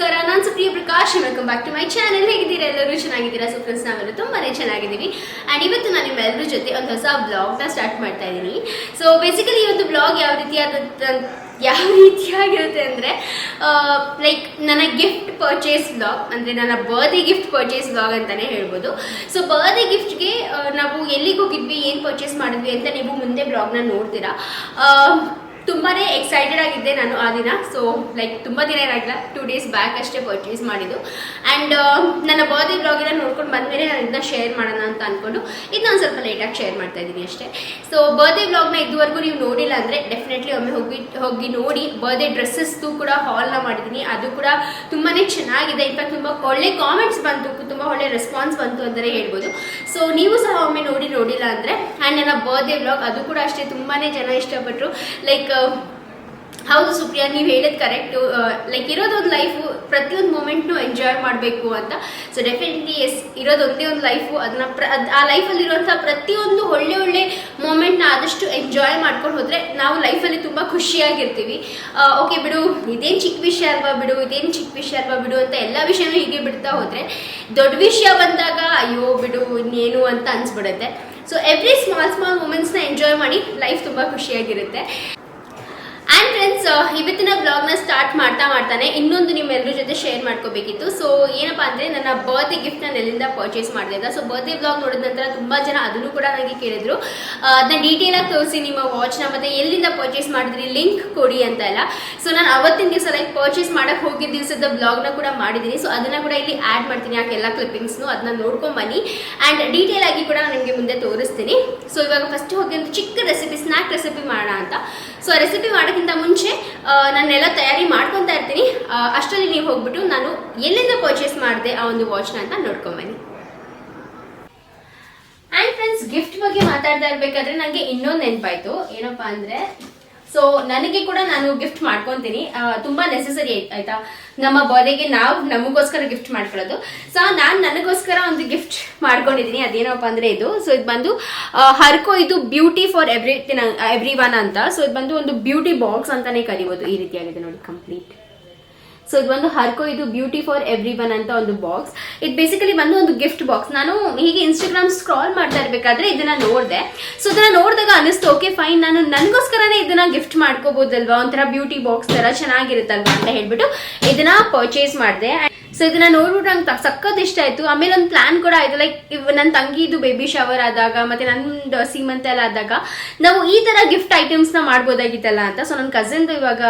ನಮಸ್ಕಾರ, ನಾನು Supriya Prakash welcome back to my channel ಹೇಗಿದ್ದೀರಾ? ಎಲ್ಲರೂ ಚೆನ್ನಾಗಿದ್ದೀರಾ? ಸೊ ಫ್ರೆಂಡ್ಸ್ ನಾವೆಲ್ಲ ತುಂಬಾನೇ ಚೆನ್ನಾಗಿದ್ದೀವಿ. ಆ್ಯಂಡ್ ಇವತ್ತು ನಾನು ನಿಮ್ಮೆಲ್ಲರ ಜೊತೆ ಒಂದು ಹೊಸ ಬ್ಲಾಗ್ನ ಸ್ಟಾರ್ಟ್ ಮಾಡ್ತಾ ಇದ್ದೀನಿ. ಸೊ ಬೇಸಿಕಲಿ ಈ ಒಂದು ಬ್ಲಾಗ್ ಯಾವ ರೀತಿಯಾದ ಯಾವ ರೀತಿಯಾಗಿರುತ್ತೆ ಅಂದರೆ ಲೈಕ್ ನನ್ನ ಗಿಫ್ಟ್ ಪರ್ಚೇಸ್ ಬ್ಲಾಗ್ ಅಂದರೆ ನನ್ನ ಬರ್ತ್ಡೇ ಗಿಫ್ಟ್ ಪರ್ಚೇಸ್ ಬ್ಲಾಗ್ ಅಂತಲೇ ಹೇಳ್ಬೋದು. ಸೊ ಬರ್ತ್ಡೇ ಗಿಫ್ಟ್ಗೆ ನಾವು ಎಲ್ಲಿಗೆ ಹೋಗಿದ್ವಿ ಏನು ಪರ್ಚೇಸ್ ಮಾಡಿದ್ವಿ ಅಂತ ನೀವು ಮುಂದೆ ಬ್ಲಾಗ್ನ ನೋಡ್ತೀರಾ. ಆ, ತುಂಬಾನೇ ಎಕ್ಸೈಟೆಡ್ ಆಗಿದ್ದೆ ನಾನು ಆ ದಿನ. ಸೊ ಲೈಕ್ ತುಂಬ ದಿನ ಏನಾಗಿಲ್ಲ. ಟೂ ಡೇಸ್ ಬ್ಯಾಕ್ ಅಷ್ಟೇ ಪರ್ಚೇಸ್ ಮಾಡಿದ್ದು. ಆ್ಯಂಡ್ ನನ್ನ ಬರ್ಡೇ ಬ್ಲಾಗಿನ ನೋಡ್ಕೊಂಡು ಬಂದಮೇಲೆ ನಾನು ಇದನ್ನ ಶೇರ್ ಮಾಡೋಣ ಅಂತ ಅಂದ್ಕೊಂಡು ಇದನ್ನ ಒಂದು ಸ್ವಲ್ಪ ಲೇಟಾಗಿ ಶೇರ್ ಮಾಡ್ತಾ ಇದ್ದೀನಿ ಅಷ್ಟೇ. ಸೊ ಬರ್ಡೇ ಬ್ಲಾಗ್ನ ಇದುವರೆಗೂ ನೀವು ನೋಡಿಲ್ಲ ಅಂದರೆ ಡೆಫಿನೆಟ್ಲಿ ಒಮ್ಮೆ ಹೋಗಿ ಹೋಗಿ ನೋಡಿ. ಬರ್ಡೇ ಡ್ರೆಸ್ಸಸ್ದು ಕೂಡ ಹಾಲ್ನ ಮಾಡಿದ್ದೀನಿ. ಅದು ಕೂಡ ತುಂಬಾ ಚೆನ್ನಾಗಿದೆ. ಇನ್ಫ್ಯಾಕ್ಟ್ ತುಂಬ ಒಳ್ಳೆ ಕಾಮೆಂಟ್ಸ್ ಬಂತು. ತುಂಬ ಒಳ್ಳೆ ರೆಸ್ಪಾನ್ಸ್ ಬಂತು ಅಂತಲೇ ಹೇಳ್ಬೋದು. ಸೊ ನೀವು ಸಹ ಒಮ್ಮೆ ನೋಡಿ, ನೋಡಿಲ್ಲ ಅಂದರೆ ಆ್ಯಂಡ್ ನನ್ನ ಬರ್ತ್ಡೇ ಬ್ಲಾಗ್ ಅದು ಕೂಡ ಅಷ್ಟೇ ತುಂಬಾ ಜನ ಇಷ್ಟಪಟ್ಟರು ಲೈಕ್ ಹೌದು ಸುಪ್ರಿಯಾ, ನೀವು ಹೇಳೋದು ಕರೆಕ್ಟು ಲೈಕ್ ಇರೋದೊಂದು ಲೈಫು ಪ್ರತಿಯೊಂದು ಮೂಮೆಂಟ್ನು ಎಂಜಾಯ್ ಮಾಡಬೇಕು ಅಂತ. ಸೊ ಡೆಫಿನೆಟ್ಲಿ ಎಸ್ ಇರೋದೊಂದೇ ಒಂದು ಲೈಫು ಅದನ್ನ ಪ್ರ ಆ ಆ ಲೈಫಲ್ಲಿರುವಂಥ ಪ್ರತಿಯೊಂದು ಒಳ್ಳೆ ಒಳ್ಳೆ ಮೂಮೆಂಟ್ನ ಆದಷ್ಟು ಎಂಜಾಯ್ ಮಾಡ್ಕೊಂಡು ಹೋದರೆ ನಾವು ಲೈಫಲ್ಲಿ ತುಂಬ ಖುಷಿಯಾಗಿರ್ತೀವಿ. ಓಕೆ ಬಿಡು, ಇದೇನು ಚಿಕ್ಕ ವಿಷಯ ಅಲ್ವಾ ಬಿಡು, ಇದೇನು ಚಿಕ್ಕ ವಿಷಯ ಅಲ್ವಾ ಬಿಡು ಅಂತ ಎಲ್ಲ ವಿಷಯನೂ ಹೀಗೆ ಬಿಡ್ತಾ ಹೋದರೆ ದೊಡ್ಡ ವಿಷಯ ಬಂದಾಗ ಅಯ್ಯೋ ಬಿಡು, ಇನ್ನೇನು ಅಂತ ಅನ್ಸ್ಬಿಡುತ್ತೆ. ಸೊ ಎವ್ರಿ ಸ್ಮಾಲ್ ಸ್ಮಾಲ್ ಮೂಮೆಂಟ್ಸ್ನ ಎಂಜಾಯ್ ಮಾಡಿ ಲೈಫ್ ತುಂಬ ಖುಷಿಯಾಗಿರುತ್ತೆ. ಫ್ರೆಂಡ್ಸ್ ಇವತ್ತಿನ ಬ್ಲಾಗ್ನ ಸ್ಟಾರ್ಟ್ ಮಾಡ್ತಾ ಮಾಡ್ತಾನೆ. ಇನ್ನೊಂದು ನಿಮ್ಮೆಲ್ಲರ ಜೊತೆ ಶೇರ್ ಮಾಡ್ಕೋಬೇಕಿತ್ತು. ಸೊ ಏನಪ್ಪಾ ಅಂದರೆ ನನ್ನ ಬರ್ತ್ಡೇ ಗಿಫ್ಟ್ ನಾನು ಎಲ್ಲಿಂದ ಪರ್ಚೇಸ್ ಮಾಡಿದೆ ಅಂತ. ಸೊ ಬರ್ತ್ಡೇ ಬ್ಲಾಗ್ ನೋಡಿದ ನಂತರ ತುಂಬ ಜನ ಅದನ್ನು ಕೂಡ ನನಗೆ ಕೇಳಿದ್ರು. ಅದನ್ನ ಡೀಟೇಲ್ ಆಗಿ ತೋರಿಸಿ ನಿಮ್ಮ ವಾಚ್ನ ಮತ್ತೆ ಎಲ್ಲಿಂದ ಪರ್ಚೇಸ್ ಮಾಡಿದ್ರಿ ಲಿಂಕ್ ಕೊಡಿ ಅಂತ ಎಲ್ಲ. ಸೊ ನಾನು ಅವತ್ತಿನ ದಿವಸ ಲೈಕ್ ಪರ್ಚೇಸ್ ಮಾಡಕ್ಕೆ ಹೋಗಿದ್ದ ದಿವಸದ ಬ್ಲಾಗ್ನ ಕೂಡ ಮಾಡಿದ್ದೀನಿ ಸೊ ಅದನ್ನ ಕೂಡ ಇಲ್ಲಿ ಆ್ಯಡ್ ಮಾಡ್ತೀನಿ, ಯಾಕೆ ಎಲ್ಲ ಕ್ಲಿಪ್ಪಿಂಗ್ಸ್ನು ಅದನ್ನ ನೋಡ್ಕೊಂಡ್ ಬನ್ನಿ. ಆ್ಯಂಡ್ ಡೀಟೇಲ್ ಆಗಿ ಕೂಡ ನಾನು ನಿಮಗೆ ಮುಂದೆ ತೋರಿಸ್ತೀನಿ. ಸೊ ಇವಾಗ ಫಸ್ಟ್ ಹೋಗಿ ಒಂದು ಚಿಕ್ಕ ರೆಸಿಪಿ ಸ್ನ್ಯಾಕ್ ರೆಸಿಪಿ ಮಾಡೋಣ ಅಂತ. ಸೊ ರೆಸಿಪಿ ಮಾಡೋಕ್ಕಿಂತ ಮುಂಚೆ ನಾನು ನಾನೆಲ್ಲ ತಯಾರಿ ಮಾಡ್ಕೊತಾ ಇರ್ತೀನಿ. ಅಷ್ಟರಲ್ಲಿ ನೀವು ಹೋಗ್ಬಿಟ್ಟು ನಾನು ಎಲ್ಲಿಂದ ಪರ್ಚೇಸ್ ಮಾಡಿದೆ ಆ ಒಂದು ವಾಚ್ನ ಅಂತ ನೋಡ್ಕೊಂಬನ್ನಿ. ಆ್ಯಂಡ್ ಫ್ರೆಂಡ್ಸ್ ಗಿಫ್ಟ್ ಬಗ್ಗೆ ಮಾತಾಡ್ತಾ ಇರ್ಬೇಕಾದ್ರೆ ನನಗೆ ಇನ್ನೊಂದು ನೆನಪಾಯ್ತು. ಏನಪ್ಪಾ ಅಂದ್ರೆ ಸೊ ನನಗೆ ಕೂಡ ನಾನು ಗಿಫ್ಟ್ ಮಾಡ್ಕೊತೀನಿ. ತುಂಬಾ ನೆಸೆಸರಿ ಆಯ್ತಾ ನಮ್ಮ ಬಾಡಿಗೆ ನಾವು ನಮಗೋಸ್ಕರ ಗಿಫ್ಟ್ ಮಾಡ್ಕೊಳ್ಳೋದು. ಸೊ ನಾನು ನನಗೋಸ್ಕರ ಒಂದು ಗಿಫ್ಟ್ ಮಾಡ್ಕೊಂಡಿದ್ದೀನಿ. ಅದೇನಪ್ಪ ಅಂದ್ರೆ ಇದು. ಸೊ ಇದು ಬಂದು ಹರ್ಕೋ ಇದು beauty for every every one ಅಂತ. ಸೊ ಇದು ಬಂದು ಒಂದು ಬ್ಯೂಟಿ ಬಾಕ್ಸ್ ಅಂತಾನೆ ಕರಿಬೋದು. ಈ ರೀತಿಯಾಗಿದೆ ನೋಡಿ ಕಂಪ್ಲೀಟ್ ಸೊ ಇದು ಒಂದು ಹರ್ಕೋ ಇದು ಬ್ಯೂಟಿ ಫಾರ್ ಎವ್ರಿ ಒನ್ ಅಂತ ಒಂದು ಬಾಕ್ಸ್ ಇದು ಬೇಸಿಕಲಿ ಬಂದು ಒಂದು ಗಿಫ್ಟ್ ಬಾಕ್ಸ್ ನಾನು ಹೀಗೆ ಇನ್ಸ್ಟಾಗ್ರಾಮ್ ಸ್ಕ್ರಾಲ್ ಮಾಡ್ತಾ ಇರ್ಬೇಕಾದ್ರೆ ಇದನ್ನ ನೋಡಿದೆ. ಸೊ ಇದನ್ನ ನೋಡಿದಾಗ ಅನಿಸ್ತು ಓಕೆ ಫೈನ್ ನಾನು ನನಗೋಸ್ಕರನೇ ಇದನ್ನ ಗಿಫ್ಟ್ ಮಾಡ್ಕೋಬಹುದಲ್ವಾ ಒಂಥರ ಬ್ಯೂಟಿ ಬಾಕ್ಸ್ ತರ ಚೆನ್ನಾಗಿರುತ್ತಲ್ವಾ ಅಂತ ಹೇಳ್ಬಿಟ್ಟು ಇದನ್ನ ಪರ್ಚೇಸ್ ಮಾಡಿದೆ. ಸೊ ಇದನ್ನ ನೋಡ್ಬಿಟ್ಟು ನಂಗೆ ಸಖತ್ ಇಷ್ಟ ಆಯ್ತು. ಆಮೇಲೆ ಒಂದು ಪ್ಲಾನ್ ಕೂಡ ಆಯ್ತು. ಲೈಕ್ ನನ್ನ ತಂಗಿದು ಬೇಬಿ ಶವರ್ ಆದಾಗ, ಮತ್ತೆ ನಂದು ಸೀಮಂತ ಎಲ್ಲ ಆದಾಗ, ನಾವು ಈ ತರ ಗಿಫ್ಟ್ ಐಟಮ್ಸ್ನ ಮಾಡ್ಬೋದಾಗಿತ್ತಲ್ಲ ಅಂತ. ಸೊ ನನ್ನ ಕಸಿನ್ದು ಇವಾಗ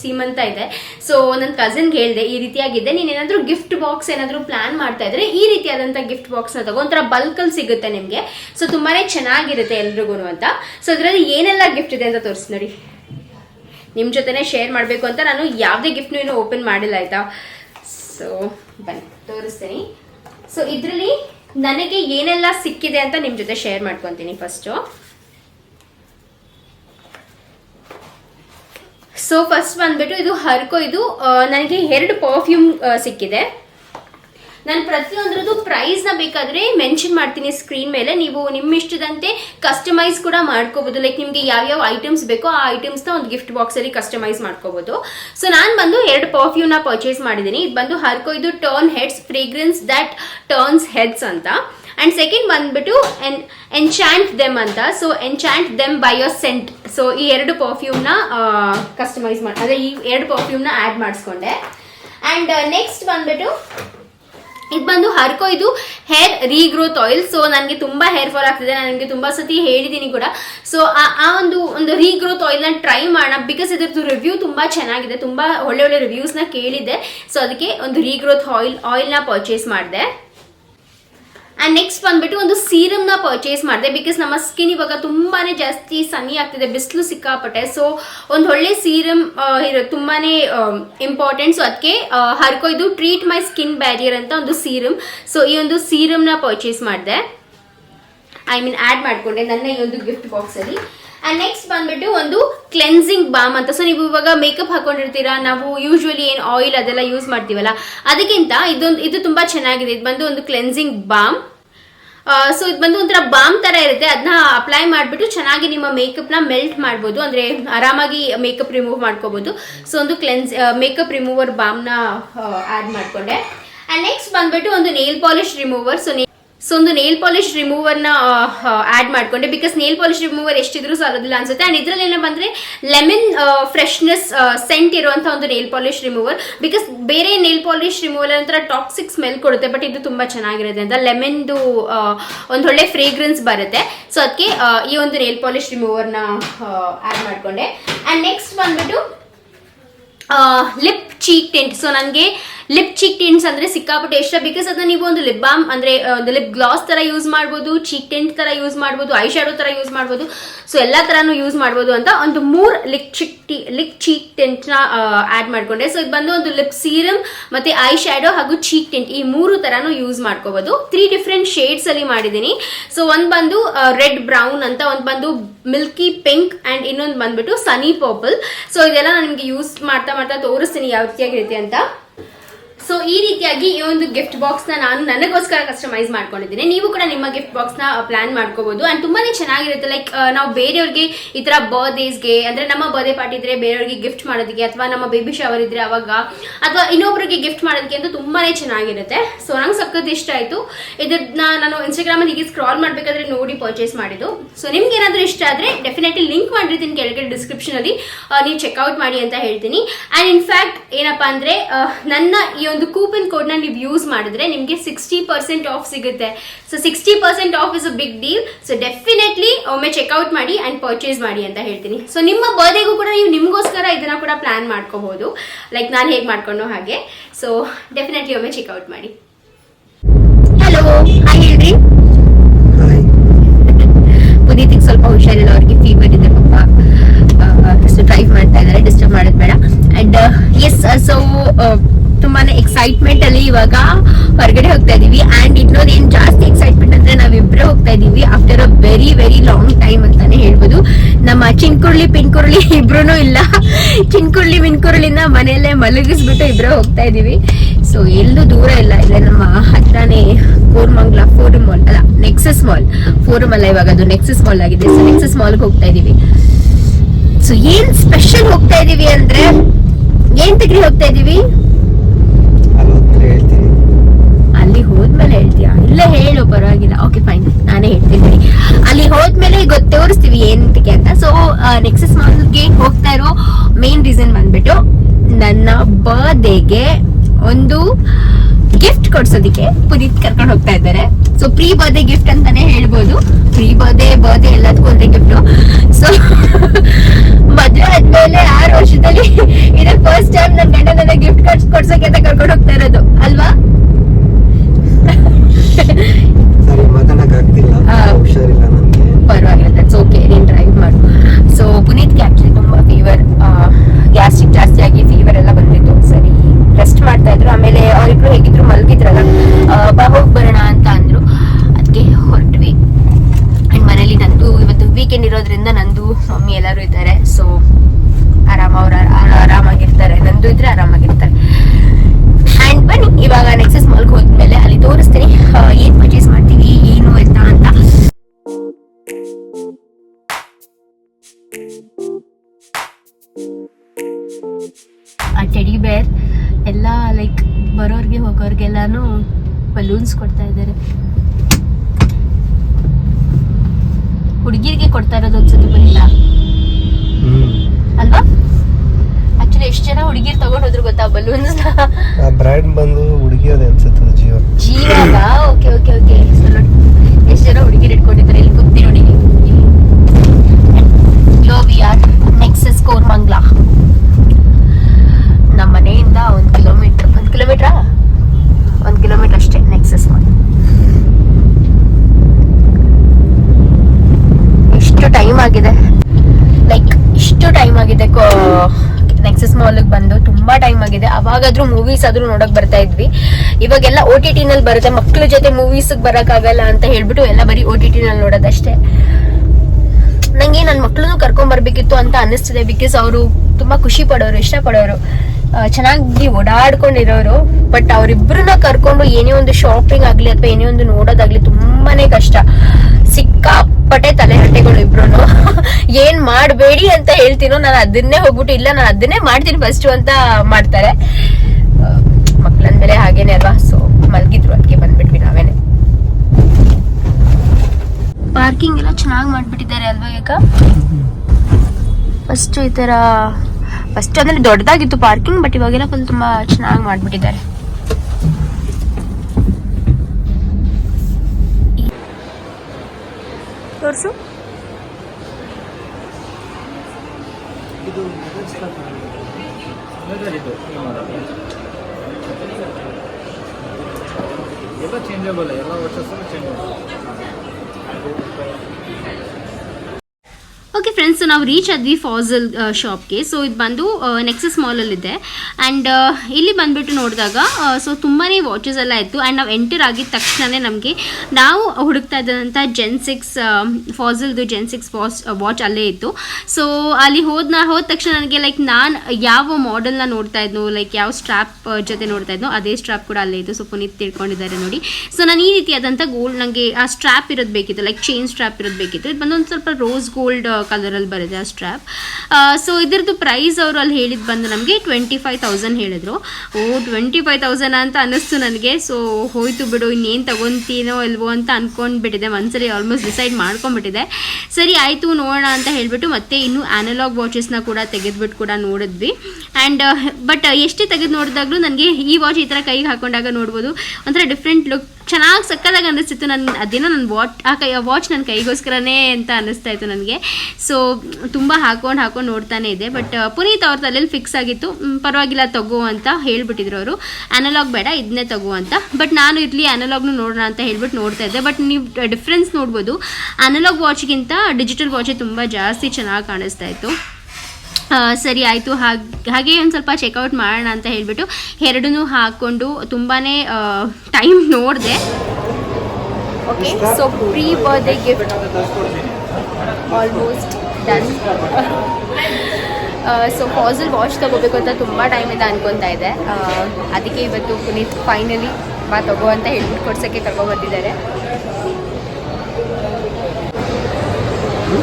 ಸೀಮಂತ ಇದೆ. ಸೊ ನನ್ನ ಕಸಿನ್ಗೆ ಹೇಳಿದೆ, ಈ ರೀತಿಯಾಗಿದೆ. ನೀನ್ ಗಿಫ್ಟ್ ಬಾಕ್ಸ್ ಏನಾದ್ರು ಪ್ಲಾನ್ ಮಾಡ್ತಾ ಇದ್ರೆ, ಈ ರೀತಿಯಾದಂತ ಗಿಫ್ಟ್ ಬಾಕ್ಸ್ನ ತಗೋ. ಒಂಥರ ಬಲ್ಕಲ್ ಸಿಗುತ್ತೆ ನಿಮ್ಗೆ. ಸೊ ತುಂಬಾನೇ ಚೆನ್ನಾಗಿರುತ್ತೆ ಎಲ್ರಿಗೂ ಅಂತ. ಸೊ ಇದರಲ್ಲಿ ಏನೆಲ್ಲ ಗಿಫ್ಟ್ ಇದೆ ಅಂತ ತೋರಿಸ್ ನೋಡಿ. ನಿಮ್ ಜೊತೆನೆ ಶೇರ್ ಮಾಡಬೇಕು ಅಂತ ನಾನು ಯಾವುದೇ ಗಿಫ್ಟ್ ಏನು ಓಪನ್ ಮಾಡಿಲ್ಲ, ಆಯ್ತಾ? ಸೊ ಬನ್ನಿ, ತೋರಿಸ್ತೀನಿ. ಸೊ ಇದರಲ್ಲಿ ನನಗೆ ಏನೆಲ್ಲ ಸಿಕ್ಕಿದೆ ಅಂತ ನಿಮ್ ಜೊತೆ ಶೇರ್ ಮಾಡ್ಕೊತೀನಿ ಫಸ್ಟು ಸೊ ಫಸ್ಟ್ ಬಂದ್ಬಿಟ್ಟು ಇದು ಹರ್ಕೋ, ಇದು ನನಗೆ ಎರಡು ಪರ್ಫ್ಯೂಮ್ ಸಿಕ್ಕಿದೆ. ನಾನು ಪ್ರತಿಯೊಂದ್ರದ್ದು ಪ್ರೈಸ್ನ ಬೇಕಾದ್ರೆ ಮೆನ್ಷನ್ ಮಾಡ್ತೀನಿ ಸ್ಕ್ರೀನ್ ಮೇಲೆ. ನೀವು ನಿಮ್ಮ ಇಷ್ಟದಂತೆ ಕಸ್ಟಮೈಸ್ ಕೂಡ ಮಾಡ್ಕೋಬಹುದು ಲೈಕ್ ನಿಮ್ಗೆ ಯಾವ್ಯಾವ ಐಟಮ್ಸ್ ಬೇಕೋ ಆ ಐಟಮ್ಸ್ನ ಒಂದು ಗಿಫ್ಟ್ ಬಾಕ್ಸ್ ಅಲ್ಲಿ ಕಸ್ಟಮೈಸ್ ಮಾಡ್ಕೋಬಹುದು ಸೊ ನಾನು ಬಂದು ಎರಡು ಪರ್ಫ್ಯೂಮ್ನ ಪರ್ಚೇಸ್ ಮಾಡಿದ್ದೀನಿ. ಇದು ಬಂದು ಹರ್ಕೋ, ಇದು turn heads fragrance that turns heads ಅಂತ. ಅಂಡ್ ಸೆಕೆಂಡ್ ಬಂದ್ಬಿಟ್ಟು ಎನ್ ಎನ್ಚಾಂಟ್ ದೆಮ್ ಅಂತ. So enchant them by your scent so ಈ ಎರಡು ಪರ್ಫ್ಯೂಮ್ನ ಕಸ್ಟಮೈಸ್ ಮಾಡಿ ಅದೇ ಈ ಎರಡು ಪರ್ಫ್ಯೂಮ್ನ ಆ್ಯಡ್ ಮಾಡಿಸ್ಕೊಂಡೆ. ಆ್ಯಂಡ್ ನೆಕ್ಸ್ಟ್ ಬಂದ್ಬಿಟ್ಟು ಇದು ಬಂದು ಹರ್ಕೋ, ಇದು ಹೇರ್ ರೀಗ್ರೋತ್ ಆಯಿಲ್ ಸೊ ನನಗೆ ತುಂಬಾ ಹೇರ್ ಫಾಲ್ ಆಗ್ತಿದೆ. ನಾನು ನನಗೆ ತುಂಬಾ ಸತಿ ಹೇಳಿದ್ದೀನಿ ಕೂಡ. ಸೊ ಆ ಒಂದು ಒಂದು ರೀಗ್ರೋತ್ ಆಯಿಲ್ನ ಟ್ರೈ ಮಾಡೋಣ ಬಿಕಾಸ್ ಇದ್ರದ್ದು ರಿವ್ಯೂ ತುಂಬಾ ಚೆನ್ನಾಗಿದೆ. ತುಂಬಾ ಒಳ್ಳೆ ಒಳ್ಳೆ ರಿವ್ಯೂಸ್ನ ಕೇಳಿದೆ ಸೊ ಅದಕ್ಕೆ ಒಂದು ರೀಗ್ರೋತ್ ಆಯಿಲ್ ಆಯಿಲ್ನ ಪರ್ಚೇಸ್ ಮಾಡಿದೆ. ಅಂಡ್ ನೆಕ್ಸ್ಟ್ ಬಂದ್ಬಿಟ್ಟು ಒಂದು ಸೀರಮ್ನ ಪರ್ಚೇಸ್ ಮಾಡಿದೆ. ಬಿಕಾಸ್ ನಮ್ಮ ಸ್ಕಿನ್ ಇವಾಗ ತುಂಬಾ ಜಾಸ್ತಿ ಸನಿ ಆಗ್ತಿದೆ, ಬಿಸಿಲು ಸಿಕ್ಕಾಪಟ್ಟೆ. ಸೊ ಒಂದು ಒಳ್ಳೆ ಸೀರಮ್ ಇರೋ ತುಂಬಾ ಇಂಪಾರ್ಟೆಂಟ್ ಸೊ ಅದಕ್ಕೆ ಹರ್ಕೋ ಟ್ರೀಟ್ ಮೈ ಸ್ಕಿನ್ ಬ್ಯಾರಿಯರ್ ಅಂತ ಒಂದು ಸೀರಮ್ ಸೊ ಈ ಒಂದು ಸೀರಮ್ನ ಪರ್ಚೇಸ್ ಮಾಡಿದೆ. ಐ ಮೀನ್ ಆ್ಯಡ್ ಮಾಡಿಕೊಂಡೆ ನನ್ನ ಈ ಒಂದು ಗಿಫ್ಟ್ ಬಾಕ್ಸಲ್ಲಿ ಆ್ಯಂಡ್ ನೆಕ್ಸ್ಟ್ ಬಂದ್ಬಿಟ್ಟು ಒಂದು ಕ್ಲೆನ್ಸಿಂಗ್ ಬಾಮ್ ಅಂತ. ಸೊ ನೀವು ಇವಾಗ ಮೇಕಪ್ ಹಾಕೊಂಡಿರ್ತೀರಾ? ನಾವು ಯೂಶ್ವಲಿ ಏನು ಆಯಿಲ್ ಅದೆಲ್ಲ ಯೂಸ್ ಮಾಡ್ತೀವಲ್ಲ, ಅದಕ್ಕಿಂತ ಇದೊಂದು, ಇದು ತುಂಬ ಚೆನ್ನಾಗಿದೆ. ಇದು ಬಂದು ಒಂದು ಕ್ಲೆನ್ಸಿಂಗ್ ಬಾಮ್ ಸೊ ಇದು ಬಂದು ಒಂಥರ ಬಾಮ್ ತರ ಇರುತ್ತೆ. ಅದನ್ನ ಅಪ್ಲೈ ಮಾಡಿಬಿಟ್ಟು ಚೆನ್ನಾಗಿ ನಿಮ್ಮ ಮೇಕಪ್ನ ಮೆಲ್ಟ್ ಮಾಡ್ಬೋದು. ಅಂದ್ರೆ ಆರಾಮಾಗಿ ಮೇಕಪ್ ರಿಮೂವ್ ಮಾಡ್ಕೋಬಹುದು ಸೊ ಒಂದು ಕ್ಲೆನ್ಸ್ ಮೇಕಪ್ ರಿಮೂವರ್ ಬಾಮ್ನ ಆಡ್ ಮಾಡ್ಕೊಂಡೆ. ಅಂಡ್ ನೆಕ್ಸ್ಟ್ ಬಂದ್ಬಿಟ್ಟು ಒಂದು nail polish remover so so ಒಂದು ನೇಲ್ ಪಾಲಿಶ್ ರಿಮೂವರ್ನ ಆ್ಯಡ್ ಮಾಡ್ಕೊಂಡೆ. ಬಿಕಾಸ್ ನೇಲ್ ಪಾಲಿಶ್ ರಿಮೂವರ್ ಎಷ್ಟಿದ್ರು ಸಾಲೋದಿಲ್ಲ ಅನ್ಸುತ್ತೆ. ಅಂಡ್ ಇದರಲ್ಲಿ ಏನಪ್ಪ ಬಂದ್ರೆ ಲೆಮನ್ ಫ್ರೆಶ್ನೆಸ್ ಸೆಂಟ್ ಇರುವಂತ ಒಂದು ನೇಲ್ ಪಾಲಿಶ್ ರಿಮೂವರ್ ಬಿಕಾಸ್ ಬೇರೆ ನೇಲ್ ಪಾಲಿಶ್ ರಿಮೂವರ್ ಒಂಥರ ಟಾಕ್ಸಿಕ್ ಸ್ಮೆಲ್ ಕೊಡುತ್ತೆ ಬಟ್ ಇದು ತುಂಬಾ ಚೆನ್ನಾಗಿರುತ್ತೆ ಅಂತ. ಲೆಮನ್ದು ಒಂದು ಒಳ್ಳೆ ಫ್ರೇಗ್ರೆನ್ಸ್ ಬರುತ್ತೆ. ಸೊ ಅದಕ್ಕೆ ಈ ಒಂದು ನೇಲ್ ಪಾಲಿಶ್ ರಿಮೂವರ್ನ ಆ್ಯಡ್ ಮಾಡ್ಕೊಂಡೆ. ಅಂಡ್ ನೆಕ್ಸ್ಟ್ ಬಂದ್ಬಿಟ್ಟು ಲಿಪ್ ಚೀಕ್ ಟೆಂಟ್ ಸೊ ನನಗೆ ಲಿಪ್ ಚೀಕ್ ಟಿಂಟ್ಸ್ ಅಂದ್ರೆ ಸಿಕ್ಕಾಪಟ್ಟೆ ಇಷ್ಟ. ಬಿಕಾಸ್ ಅದನ್ನ ನೀವು ಒಂದು ಲಿಪ್ ಬಾಮ್ ಅಂದ್ರೆ ಒಂದು ಲಿಪ್ ಗ್ಲಾಸ್ ತರ ಯೂಸ್ ಮಾಡ್ಬೋದು, ಚೀಕ್ ಟಿಂಟ್ ತರ ಯೂಸ್ ಮಾಡ್ಬೋದು ಐ ಶ್ಯಾಡೋ ತರ ಯೂಸ್ ಮಾಡ್ಬೋದು. ಸೊ ಎಲ್ಲಾ ತರಾನು ಯೂಸ್ ಮಾಡ್ಬೋದು ಅಂತ ಒಂದು ಮೂರ್ ಲಿಪ್ ಚಿಕ್ ಟಿ, ಲಿಪ್ ಚೀಕ್ ಟಿಂಟ್ನ ಆಡ್ ಮಾಡ್ಕೊಂಡೆ. ಸೊ ಇದು ಬಂದು ಒಂದು ಲಿಪ್ ಸೀರಮ್ ಮತ್ತೆ ಐ ಶ್ಯಾಡೋ ಹಾಗೂ ಚೀಕ್ ಟಿಂಟ್ ಈ ಮೂರು ತರಾನು ಯೂಸ್ ಮಾಡ್ಕೋಬಹುದು ತ್ರೀ ಡಿಫ್ರೆಂಟ್ ಶೇಡ್ಸ್ ಅಲ್ಲಿ ಮಾಡಿದೀನಿ ಸೊ ಒಂದ್ ಬಂದು ರೆಡ್ ಬ್ರೌನ್ ಅಂತ, ಒಂದ್ ಬಂದು ಮಿಲ್ಕಿ ಪಿಂಕ್ ಅಂಡ್ ಇನ್ನೊಂದು ಬಂದ್ಬಿಟ್ಟು ಸನಿ ಪರ್ಪಲ್ ಸೊ ಇದೆಲ್ಲ ನಾನು ಯೂಸ್ ಮಾಡ್ತಾ ಮಾಡ್ತಾ ತೋರಿಸ್ತೀನಿ ಯಾವ ರೀತಿಯಾಗಿರುತ್ತೆ ಅಂತ. ಸೊ ಈ ರೀತಿಯಾಗಿ ಈ ಒಂದು ಗಿಫ್ಟ್ ಬಾಕ್ಸ್ನ ನಾನು ನನಗೋಸ್ಕರ ಕಸ್ಟಮೈಸ್ ಮಾಡ್ಕೊಂಡಿದ್ದೀನಿ. ನೀವು ಕೂಡ ನಿಮ್ಮ ಗಿಫ್ಟ್ ಬಾಕ್ಸ್ನ ಪ್ಲಾನ್ ಮಾಡ್ಕೋಬಹುದು ಅಂಡ್ ತುಂಬಾನೇ ಚೆನ್ನಾಗಿರುತ್ತೆ. ಲೈಕ್ ನಾವು ಬೇರೆಯವ್ರಿಗೆ ಈ ತರ ಬರ್ಡೇಸ್ಗೆ ಅಂದ್ರೆ ನಮ್ಮ ಬರ್ಡೇ ಪಾರ್ಟಿ ಇದ್ರೆ ಬೇರೆಯವ್ರಿಗೆ ಗಿಫ್ಟ್ ಮಾಡೋದಕ್ಕೆ, ಅಥವಾ ನಮ್ಮ ಬೇಬಿ ಶವರ್ ಇದ್ರೆ ಅವಾಗ, ಅಥವಾ ಇನ್ನೊಬ್ಬರಿಗೆ ಗಿಫ್ಟ್ ಮಾಡೋದಕ್ಕೆ ಅಂತ ತುಂಬಾನೇ ಚೆನ್ನಾಗಿರುತ್ತೆ. ಸೊ ನಂಗೆ ಸಖತ್ ಇಷ್ಟ ಆಯ್ತು. ಇದನ್ನ ನಾನು ಇನ್ಸ್ಟಾಗ್ರಾಮ್ ಅಲ್ಲಿ ಹೀಗೆ ಸ್ಕ್ರಾಲ್ ಮಾಡ್ಬೇಕಾದ್ರೆ ನೋಡಿ ಪರ್ಚೇಸ್ ಮಾಡಿದ್ದು. ಸೊ ನಿಮ್ಗೆ ಏನಾದ್ರೂ ಇಷ್ಟ ಆದ್ರೆ ಡೆಫಿನೆಟ್ಲಿ ಲಿಂಕ್ ಮಾಡಿರ್ತೀನಿ ಕೆಳಗಡೆ ಡಿಸ್ಕ್ರಿಪ್ಷನ್ ಅಲ್ಲಿ. ನೀವು ಚೆಕ್ಔಟ್ ಮಾಡಿ ಅಂತ ಹೇಳ್ತೀನಿ. ಅಂಡ್ ಇನ್ಫ್ಯಾಕ್ಟ್ ಏನಪ್ಪಾ ಅಂದ್ರೆ ನನ್ನ ಈ ಕೂಪನ್ ಕೋಡ್ನ ನೀವು ಯೂಸ್ ಮಾಡಿದ್ರೆ ನಿಮಗೆ ಸಿಕ್ಸ್ಟಿ ಪರ್ಸೆಂಟ್ ಆಫ್ ಸಿಗುತ್ತೆ. So sixty percent off is a big deal so definitely ಒಮ್ಮೆ ಚೆಕ್ಔಟ್ ಮಾಡಿ ಅಂಡ್ ಪರ್ಚೇಸ್ ಮಾಡಿ ಅಂತ ಹೇಳ್ತೀನಿ. ಸೊ ನಿಮ್ಮ ಬರ್ಡೇಗೂ ಕೂಡ ನೀವು ನಿಮಗೋಸ್ಕರ ಇದನ್ನ ಕೂಡ ಪ್ಲಾನ್ ಮಾಡ್ಕೋಬಹುದು ಲೈಕ್ ನಾನು ಹೇಗೆ ಮಾಡ್ಕೊಂಡು ಹಾಗೆ. ಸೊ ಡೆಫಿನೆಟ್ಲಿ ಒಮ್ಮೆ ಚೆಕ್ಔಟ್ ಮಾಡಿ. ಹಲೋ ಹಾಯ್ ಹೇಳ್ರಿ. ಪುನೀತಿಗೆ ಸ್ವಲ್ಪ ಹುಷಾರಿಲ್ಲ. ಅವ್ರಿಗೆ ಫೀವರ್ ಇದೆ. ಪಾಪ ಸೊ ಡ್ರೈವ್ ಮಾಡ್ತಾ ಇದ್ದಾರೆ. ಡಿಸ್ಟರ್ಬ್ ಮಾಡೋದು ಬೇಡ. ಅಂಡ್ ಎಸ್ ಸೊ ಎಕ್ಸೈಟ್ಮೆಂಟ್ ಅಲ್ಲಿ ಇವಾಗ ಹೊರಗಡೆ ಹೋಗ್ತಾ ಇದೀವಿ. ಅಂಡ್ ಇನ್ನೊಂದು ಏನ್ ಜಾಸ್ತಿ ಎಕ್ಸೈಟ್ಮೆಂಟ್ ಅಂದ್ರೆ ನಾವಿಬ್ರು ಹೋಗ್ತಾ ಇದೀವಿ after a very very long time ಅಂತಾನೆ ಹೇಳ್ಬೋದು. ನಮ್ಮ ಚಿನ್ಕುರ್ಳಿ ಪಿನ್ಕುರ್ಲಿ ಇಬ್ರು ಇಲ್ಲ. ಚಿನ್ಕುರ್ಳಿ ಮಿನ್ಕುರ್ಳಿನ ಮನೆಯಲ್ಲೇ ಮಲಗಿಸ್ಬಿಟ್ಟು ಇಬ್ರು ಹೋಗ್ತಾ ಇದೀವಿ. ಸೊ ಎಲ್ಲೂ ದೂರ ಇಲ್ಲ. ಇಲ್ಲ ನಮ್ಮ ಹತ್ರನೇ ಕೋರ್ಮಂಗ್ಲ ಫೋರ್ ಮಾಲ್ ಅಲ್ಲ ನೆಕ್ಸಸ್ ಮಾಲ್ ಫೋರಮ್ ಅಲ್ಲ ಇವಾಗ ಅದು ನೆಕ್ಸಸ್ ಮಾಲ್ ಆಗಿದೆ. ಸೊ ನೆಕ್ಸಸ್ ಮಾಲ್ಗೆ ಹೋಗ್ತಾ ಇದೀವಿ. ಸೊ ಏನ್ ಸ್ಪೆಷಲ್ ಹೋಗ್ತಾ ಇದೀವಿ ಅಂದ್ರೆ, ಏನ್ ತೆಗ್ರಿ ಹೋಗ್ತಾ ಇದೀವಿ ಅಲ್ಲಿ ಹೋದ್ಮೇಲೆ ಹೇಳ್ತೀನಿ ಅಲ್ಲಿ ಹೋದ್ಮೇಲೆ ಹೇಳ್ತೀಯಾ? ಇಲ್ಲ ಹೇಳು, ಪರವಾಗಿಲ್ಲ. ಓಕೆ ಫೈನ್ ನಾನೇ ಹೇಳ್ತೀನಿ ಬಿಡಿ. ಅಲ್ಲಿ ಹೋದ್ಮೇಲೆ ಗೊತ್ತ ತೋರಿಸ್ತೀವಿ ಏನಂತಕ್ಕೆ ಅಂತ. ಸೊ ನೆಕ್ಸಸ್ ಮಾಲ್ಗೆ ಹೋಗ್ತಾ ಇರೋ ಮೇನ್ ರೀಸನ್ ಬಂದ್ಬಿಟ್ಟು ನನ್ನ ಬರ್ಡೇಗೆ ಒಂದು ಗಿಫ್ಟ್ ಕೊಡ್ಸೋದಿಕ್ಕೆ ಪುನೀತ್ ಕರ್ಕೊಂಡು ಹೋಗ್ತಾ ಇದ್ದಾರೆ. ಸೊ ಪ್ರೀ ಬರ್ಡೇ ಗಿಫ್ಟ್ ಅಂತಾನೆ ಹೇಳ್ಬೋದು. ಪ್ರೀ ಬರ್ಡೇ ಬರ್ಡೇ ಎಲ್ಲದಕ್ಕೂ ಒಂದೇ ಗಿಫ್ಟ್ ಸೊ ಮದುವೆ ಆದ್ಮೇಲೆ ಆರು ವರ್ಷದಲ್ಲಿ ಇದೇ ಫಸ್ಟ್ ಟೈಮ್ ನನ್ನ ಗಂಡ ನನ್ನ ಗಿಫ್ಟ್ ಕೊಡ್ಸೋಕೆ ಅಂತ ಕರ್ಕೊಂಡು ಹೋಗ್ತಾ ಇರೋದು. ಅಲ್ವಾ? ಸರಿ ಮಾತಾಡಕ್ ಆಗ್ತಿಲ್ಲ ಆ. ಹುಷಾರಿಲ್ಲ ನನ್ಗೆ ಪರವಾಗಿಲ್ಲ ದಟ್ಸ್ ಓಕೆ ನೀನ್ ಡ್ರೈವ್ ಮಾಡು. ಸೊ ಪುನೀತ್ಗೆ ಆಕ್ಚುಲಿ ತುಂಬಾ ಫೀವರ್ ಗ್ಯಾಸ್ಟಿಕ್ ಜಾಸ್ತಿ ಆಗಿ ಫೀವರ್ ಎಲ್ಲ ಬಂದಿತ್ತು. ಸರಿ ರೆಸ್ಟ್ ಮಾಡ್ತಾ ಇದ್ರು. ಆಮೇಲೆ ಅವರಿಬ್ರು ಹೇಗಿದ್ರು ಮಲಗಿದ್ರಲ್ಲ ಬಾ ಹೋಗಿ ಬರೋಣ ಅಂತ ಅಂದ್ರು. ಅದಕ್ಕೆ ಹೊರಟ್ವಿ. ಅಂಡ್ ಮನೇಲಿ ನಂದು ಇವತ್ತು ವೀಕೆಂಡ್ ಇರೋದ್ರಿಂದ ನಂದು ಮಮ್ಮಿ ಎಲ್ಲರೂ ಇದ್ದಾರೆ. ಸೊ ಆರಾಮ ಅವ್ರು ಆರಾಮಾಗಿರ್ತಾರೆ. ನಂದು ಇದ್ರೆ ಆರಾಮಾಗಿರ್ತಾರೆ. ಅಂಡ್ ಬನ್ನಿ ಇವಾಗ ನೆಕ್ಸಸ್ ಮಾಲ್ಗೆ ಹೋದ್ಮೇಲೆ ಅಲ್ಲಿ ತೋರಿಸ್ತೀನಿ. ಏನ್ ಪರ್ಚೇಸ್ ಮಾಡ್ತೀವಿ ಏನು ಅಂತ ಅಂತ. ಆ ಟೆಡಿ ಬೇರ್ ಎಲ್ಲ ಲೈಕ್ ಬರೋರ್ಗೆ ಹೋಗೋರ್ಗೆಲ್ಲಾನು ಬಲೂನ್ಸ್ ಕೊಡ್ತಾ ಇದ್ದಾರೆ. ಹುಡುಗಿರಿಗೆ ಕೊಡ್ತಾ ಇರೋದು ಅನ್ಸುತ್ತೆ ಬರೀಲ್ಲ ಹ್ಮ್. ಅಲ್ವಾ? ಆಕ್ಚುಲಿ ಎಷ್ಟು ಜನ ಹುಡುಗಿರ್ ತಗೊಂಡ್ ಹೋದ್ರು ಗೊತ್ತಾ ಬಲೂನ್ಸ್ ಆ ಬ್ರ್ಯಾಂಡ್ ಬಂದು ಹುಡುಗಿಯೋದೆ ಅನ್ಸುತ್ತೆ ಜೀವ. ಜೀವಾಗ ಓಕೆ ಓಕೆ ಓಕೆ ಎಷ್ಟು ಜನ ಹುಡುಗಿರ್ ಇಟ್ಕೊಂಡಿದ್ದಾರೆ? ಇಲ್ಲಿ ಕುತ್ತಿ ನೋಡಿ. Yo V R Nexus Koramangala ನಮ್ಮ ಮನೆಯಿಂದ ಒಂದು ಕಿಲೋಮೀಟರ್ ಒಂದು ಕಿಲೋಮೀಟ್ರಾ ಒಂದು ಕಿಲೋಮೀಟರ್ ಅಷ್ಟೇ ನೆಕ್ಸಸ್ ಮಾಲ್. ಎಷ್ಟು ಟೈಮ್ ಆಗಿದೆ? ಲೈಕ್ ಇಷ್ಟು ಟೈಮ್ ಆಗಿದೆ ನೆಕ್ಸಸ್ ಮಾಲ್ಗೆ ಬಂದು ತುಂಬಾ ಟೈಮ್ ಆಗಿದೆ. ಅವಾಗಾದ್ರೂ ಮೂವೀಸ್ ಆದ್ರೂ ನೋಡಕ್ ಬರ್ತಾ ಇದ್ವಿ. ಇವಾಗೆಲ್ಲ ಓ ಟಿ ನಲ್ಲಿ ಬರುತ್ತೆ. ಮಕ್ಳ ಜೊತೆ ಮೂವೀಸ್ ಬರಕ್ ಆಗಲ್ಲ ಅಂತ ಹೇಳ್ಬಿಟ್ಟು ಎಲ್ಲ ಬರೀ ಓ ಟಿ ನಲ್ಲಿ ನೋಡೋದಷ್ಟೇ. ನಂಗೆ ನನ್ನ ಮಕ್ಳನ್ನು ಕರ್ಕೊಂಡ್ ಬರ್ಬೇಕಿತ್ತು ಅಂತ ಅನಿಸ್ತಿದೆ ಬಿಕಾಸ್ ಅವರು ತುಂಬಾ ಖುಷಿ ಪಡೋರು, ಇಷ್ಟ ಪಡೋರು. ಚೆನ್ನಾಗಿ ಓಡಾಡ್ಕೊಂಡಿರೋರು. ಬಟ್ ಅವರಿಬ್ಬರನ್ನ ಕರ್ಕೊಂಡು ಏನೇ ಒಂದು ಶಾಪಿಂಗ್ ಆಗ್ಲಿ ಅಥವಾ ಏನೇ ಒಂದು ನೋಡೋದಾಗ್ಲಿ ತುಂಬಾನೇ ಕಷ್ಟ. ಸಿಕ್ಕಾಪಟ್ಟೆ ತಲೆಹಟ್ಟೆಗಳು ಇಬ್ರು ಏನ್ ಮಾಡಬೇಡಿ ಅಂತ ಹೇಳ್ತೀನೋ ನಾನು ಅದನ್ನೇ ಹೋಗ್ಬಿಟ್ಟು ಇಲ್ಲ, ನಾನು ಅದನ್ನೇ ಮಾಡ್ತೀನಿ ಫಸ್ಟ್ ಅಂತ ಮಾಡ್ತಾರೆ. ಮಕ್ಳಂದ್ಮೇಲೆ ಹಾಗೇನೆ ಅಲ್ವಾ? ಸೊ ಮಲಗಿದ್ರು ಅದಕ್ಕೆ ಬಂದ್ಬಿಟ್ವಿ ನಾವೇನೆ. ಪಾರ್ಕಿಂಗ್ ಎಲ್ಲ ಚೆನ್ನಾಗಿ ಮಾಡ್ಬಿಟ್ಟಿದ್ದಾರೆ ಅಲ್ವಾ ಈಗ? ಫಸ್ಟ್ ಈ ತರ ಫಸ್ಟ್ ಅಂದ್ರೆ ದೊಡ್ಡದಾಗಿತ್ತು ಪಾರ್ಕಿಂಗ್ ಬಟ್ ಇವಾಗೆಲ್ಲ ಫುಲ್ ತುಂಬಾ ಚೆನ್ನಾಗಿ ಮಾಡ್ಬಿಟ್ಟಿದ್ದಾರೆ. ತೋರ್ಸು. ಎಲ್ಲ ಚೇಂಜಬಲ್ ಎಲ್ಲ ವರ್ಷಸಲ್ಲೂ ಚೇಂಜ್ ಓಕೆ ಫ್ರೆಂಡ್ಸ್ ನಾವು ರೀಚ್ ಆದ್ವಿ ಫಾಸಲ್ ಶಾಪ್ಗೆ ಸೊ ಇದು ಬಂದು ನೆಕ್ಸಸ್ ಮಾಲಲ್ಲಿದೆ ಆ್ಯಂಡ್ ಇಲ್ಲಿ ಬಂದ್ಬಿಟ್ಟು ನೋಡಿದಾಗ ಸೊ ತುಂಬಾ ವಾಚಸ್ ಎಲ್ಲ ಇತ್ತು. ಆ್ಯಂಡ್ ನಾವು ಎಂಟರ್ ಆಗಿದ ತಕ್ಷಣವೇ ನಮಗೆ ನಾವು ಹುಡುಕ್ತಾ ಇದ್ದಂಥ ಜೆನ್ಸಿಕ್ಸ್ ಫಾಸಲ್ದು ಜೆನ್ಸಿಕ್ಸ್ ವಾಚ್ ವಾಚ್ ಅಲ್ಲೇ ಇತ್ತು. ಸೊ ಅಲ್ಲಿ ಹೋದ ನಾ ಹೋದ ತಕ್ಷಣ ನನಗೆ ಲೈಕ್ ನಾನು ಯಾವ ಮಾಡೆಲ್ನ ನೋಡ್ತಾ ಇದ್ನು ಲೈಕ್ ಯಾವ ಸ್ಟ್ರಾಪ್ ಜೊತೆ ನೋಡ್ತಾ ಇದ್ನೋ, ಅದೇ ಸ್ಟ್ರಾಪ್ ಕೂಡ ಅಲ್ಲೇ ಇತ್ತು. ಸೊ ಪುನೀತ್ ತಿಳ್ಕೊಂಡಿದ್ದಾರೆ ನೋಡಿ. ಸೊ ನಾನು ಈ ರೀತಿಯಾದಂಥ ಗೋಲ್ಡ್ ನನಗೆ ಆ ಸ್ಟ್ರಾಪ್ ಇರೋದು ಬೇಕಿತ್ತು ಲೈಕ್ ಚೈನ್ ಸ್ಟ್ರಾಪ್ ಇರೋದು ಬೇಕಿತ್ತು. ಇದು ಬಂದು ಒಂದು ಸ್ವಲ್ಪ ರೋಸ್ ಗೋಲ್ಡ್ ಕಲರಲ್ಲಿ ಬರುತ್ತೆ ಆ ಸ್ಟ್ರ್ಯಾಪ್ ಸೊ ಇದ್ರದ್ದು ಪ್ರೈಸ್ ಅವರು ಅಲ್ಲಿ ಹೇಳಿದ್ದು ಬಂದು ನಮಗೆ ಟ್ವೆಂಟಿ ಫೈವ್ ತೌಸಂಡ್ ಹೇಳಿದ್ರು. ಓ ಟ್ವೆಂಟಿ ಫೈವ್ ತೌಸಂಡ್ ಅಂತ ಅನ್ನಿಸ್ತು ನನಗೆ. ಸೊ ಹೋಯ್ತು ಬಿಡು, ಇನ್ನೇನು ತಗೊಂತೀನೋ ಇಲ್ವೋ ಅಂತ ಅಂದ್ಕೊಂಡ್ಬಿಟ್ಟಿದೆ ಒಂದ್ಸರಿ ಆಲ್ಮೋಸ್ಟ್ ಡಿಸೈಡ್ ಮಾಡ್ಕೊಂಡ್ಬಿಟ್ಟಿದೆ. ಸರಿ, ಆಯಿತು, ನೋಡೋಣ ಅಂತ ಹೇಳಿಬಿಟ್ಟು ಮತ್ತೆ ಇನ್ನೂ ಆ್ಯನಲಾಗ್ ವಾಚಸ್ನ ಕೂಡ ತೆಗೆದ್ಬಿಟ್ಟು ಕೂಡ ನೋಡಿದ್ವಿ. ಆ್ಯಂಡ್ ಬಟ್ ಎಷ್ಟೇ ತೆಗೆದು ನೋಡಿದಾಗಲೂ ನನಗೆ ಈ ವಾಚ್ ಈ ಥರ ಕೈಗೆ ಹಾಕೊಂಡಾಗ ನೋಡ್ಬೋದು. ಒಂಥರ ಡಿಫ್ರೆಂಟ್ ಲುಕ್ ಚೆನ್ನಾಗಿ ಸಕ್ಕದಾಗ ಅನ್ನಿಸ್ತಿತ್ತು ನನ್ನ ಅದೇನೋ ನನ್ನ ವಾಚ್ ಆ ಕೈ ವಾಚ್ ನನ್ನ ಕೈಗೋಸ್ಕರನೇ ಅಂತ ಅನ್ನಿಸ್ತಾ ಇತ್ತು ನನಗೆ. ಸೊ ತುಂಬ ಹಾಕೊಂಡು ಹಾಕೊಂಡು ನೋಡ್ತಾನೆ ಇದೆ ಬಟ್ ಪುನೀತ್ ಅವ್ರ ತಲೆಯಲ್ಲಿ ಫಿಕ್ಸ್ ಆಗಿತ್ತು. ಪರವಾಗಿಲ್ಲ ತಗೋ ಅಂತ ಹೇಳಿಬಿಟ್ಟಿದ್ರು ಅವರು. ಅನಲಾಗ್ ಬೇಡ ಇದನ್ನೇ ತಗೋ ಅಂತ. ಬಟ್ ನಾನು ಇರಲಿ ಅನಲಾಗ್ನು ನೋಡೋಣ ಅಂತ ಹೇಳ್ಬಿಟ್ಟು ನೋಡ್ತಾ ಇದ್ದೆ. ಬಟ್ ನೀವು ಡಿಫ್ರೆನ್ಸ್ ನೋಡ್ಬೋದು. ಅನಲಾಗ್ ವಾಚ್ಗಿಂತ ಡಿಜಿಟಲ್ ವಾಚೇ ತುಂಬ ಜಾಸ್ತಿ ಚೆನ್ನಾಗಿ ಕಾಣಿಸ್ತಾ ಇತ್ತು. ಸರಿ ಆಯಿತು. ಹಾಗೆ ಹಾಗೆ ಒಂದು ಸ್ವಲ್ಪ ಚೆಕ್ಔಟ್ ಮಾಡೋಣ ಅಂತ ಹೇಳಿಬಿಟ್ಟು ಎರಡನ್ನೂ ಹಾಕ್ಕೊಂಡು ತುಂಬಾ ಟೈಮ್ ನೋಡಿದೆ. Okay so pre birthday gift almost done so Fossil watch ತೊಗೋಬೇಕು ಅಂತ ತುಂಬ ಟೈಮಿಂದ ಅನ್ಕೊತಾ ಇದೆ. ಅದಕ್ಕೆ ಇವತ್ತು ಪುನೀತ್ ಫೈನಲಿ ಬಾ ತಗೋ ಅಂತ ಹೇಳ್ಬಿಟ್ಟು ಕೊಡ್ಸೋಕ್ಕೆ ತಗೋಬಂದಿದ್ದಾರೆ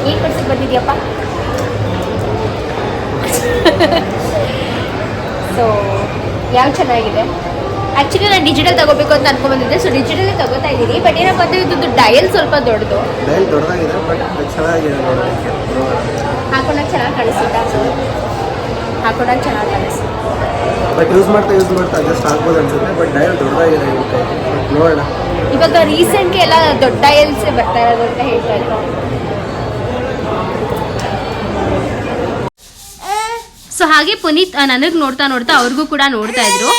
ಏನು ಕೊಡ್ಸಕ್ಕೆ ಬಂದಿದ್ಯಪ್ಪ? ಸೊ ಯಾವ ಚೆನ್ನಾಗಿದೆ? ಆ್ಯಕ್ಚುಲಿ ನಾನು ಡಿಜಿಟಲ್ ತಗೋಬೇಕು ಅಂತ ಅನ್ಕೊಂಡ್ಬಂದಿದ್ದೆ. ಸೊ ಡಿಜಿಟಲೇ ತಗೋತಾ ಇದ್ದೀನಿ. ಬಟ್ ಏನಪ್ಪಾ ಅಂದರೆ ಇದೊಂದು ಡಯಲ್ ಸ್ವಲ್ಪ ದೊಡ್ಡದು. ಡಯಲ್ ದೊಡ್ಡದಾಗಿದೆ ಬಟ್ ಚೆನ್ನಾಗಿದೆ ನೋಡೋದಕ್ಕೆ. ಹಾಕೊಂಡಾಗ ಚೆನ್ನಾಗಿ ಕಾಣಿಸುತ್ತಾ? ಹಾಕೊಂಡಾಗ ಚೆನ್ನಾಗಿ ಕಾಣಿಸುತ್ತೆ? ಬಟ್ ಯೂಸ್ ಮಾಡ್ತಾ ಯೂಸ್ ಮಾಡ್ತಾ ಅಡ್ಜಸ್ಟ್ ಆಗ್ಬೋದು ಅನ್ಸುತ್ತೆ ಬಟ್ ಡೈಲ್ ದೊಡ್ಡದಾಗಿದೆ ಬಟ್ ನೋಡೋಣ. ಇವಾಗ ರೀಸೆಂಟ್ಗೆ ಎಲ್ಲ ದೊಡ್ಡ ಡಯಲ್ಸೇ ಬರ್ತಾ ಇರೋದು ಅಂತ ಹೇಳ್ತಾ ಇದ್ರು ಸೊ ಹಾಗೆ ಪುನೀತ್ ನನಗೆ ನೋಡ್ತಾ ನೋಡ್ತಾ ಅವ್ರಿಗೂ ಕೂಡ ನೋಡ್ತಾ ಇದ್ರು.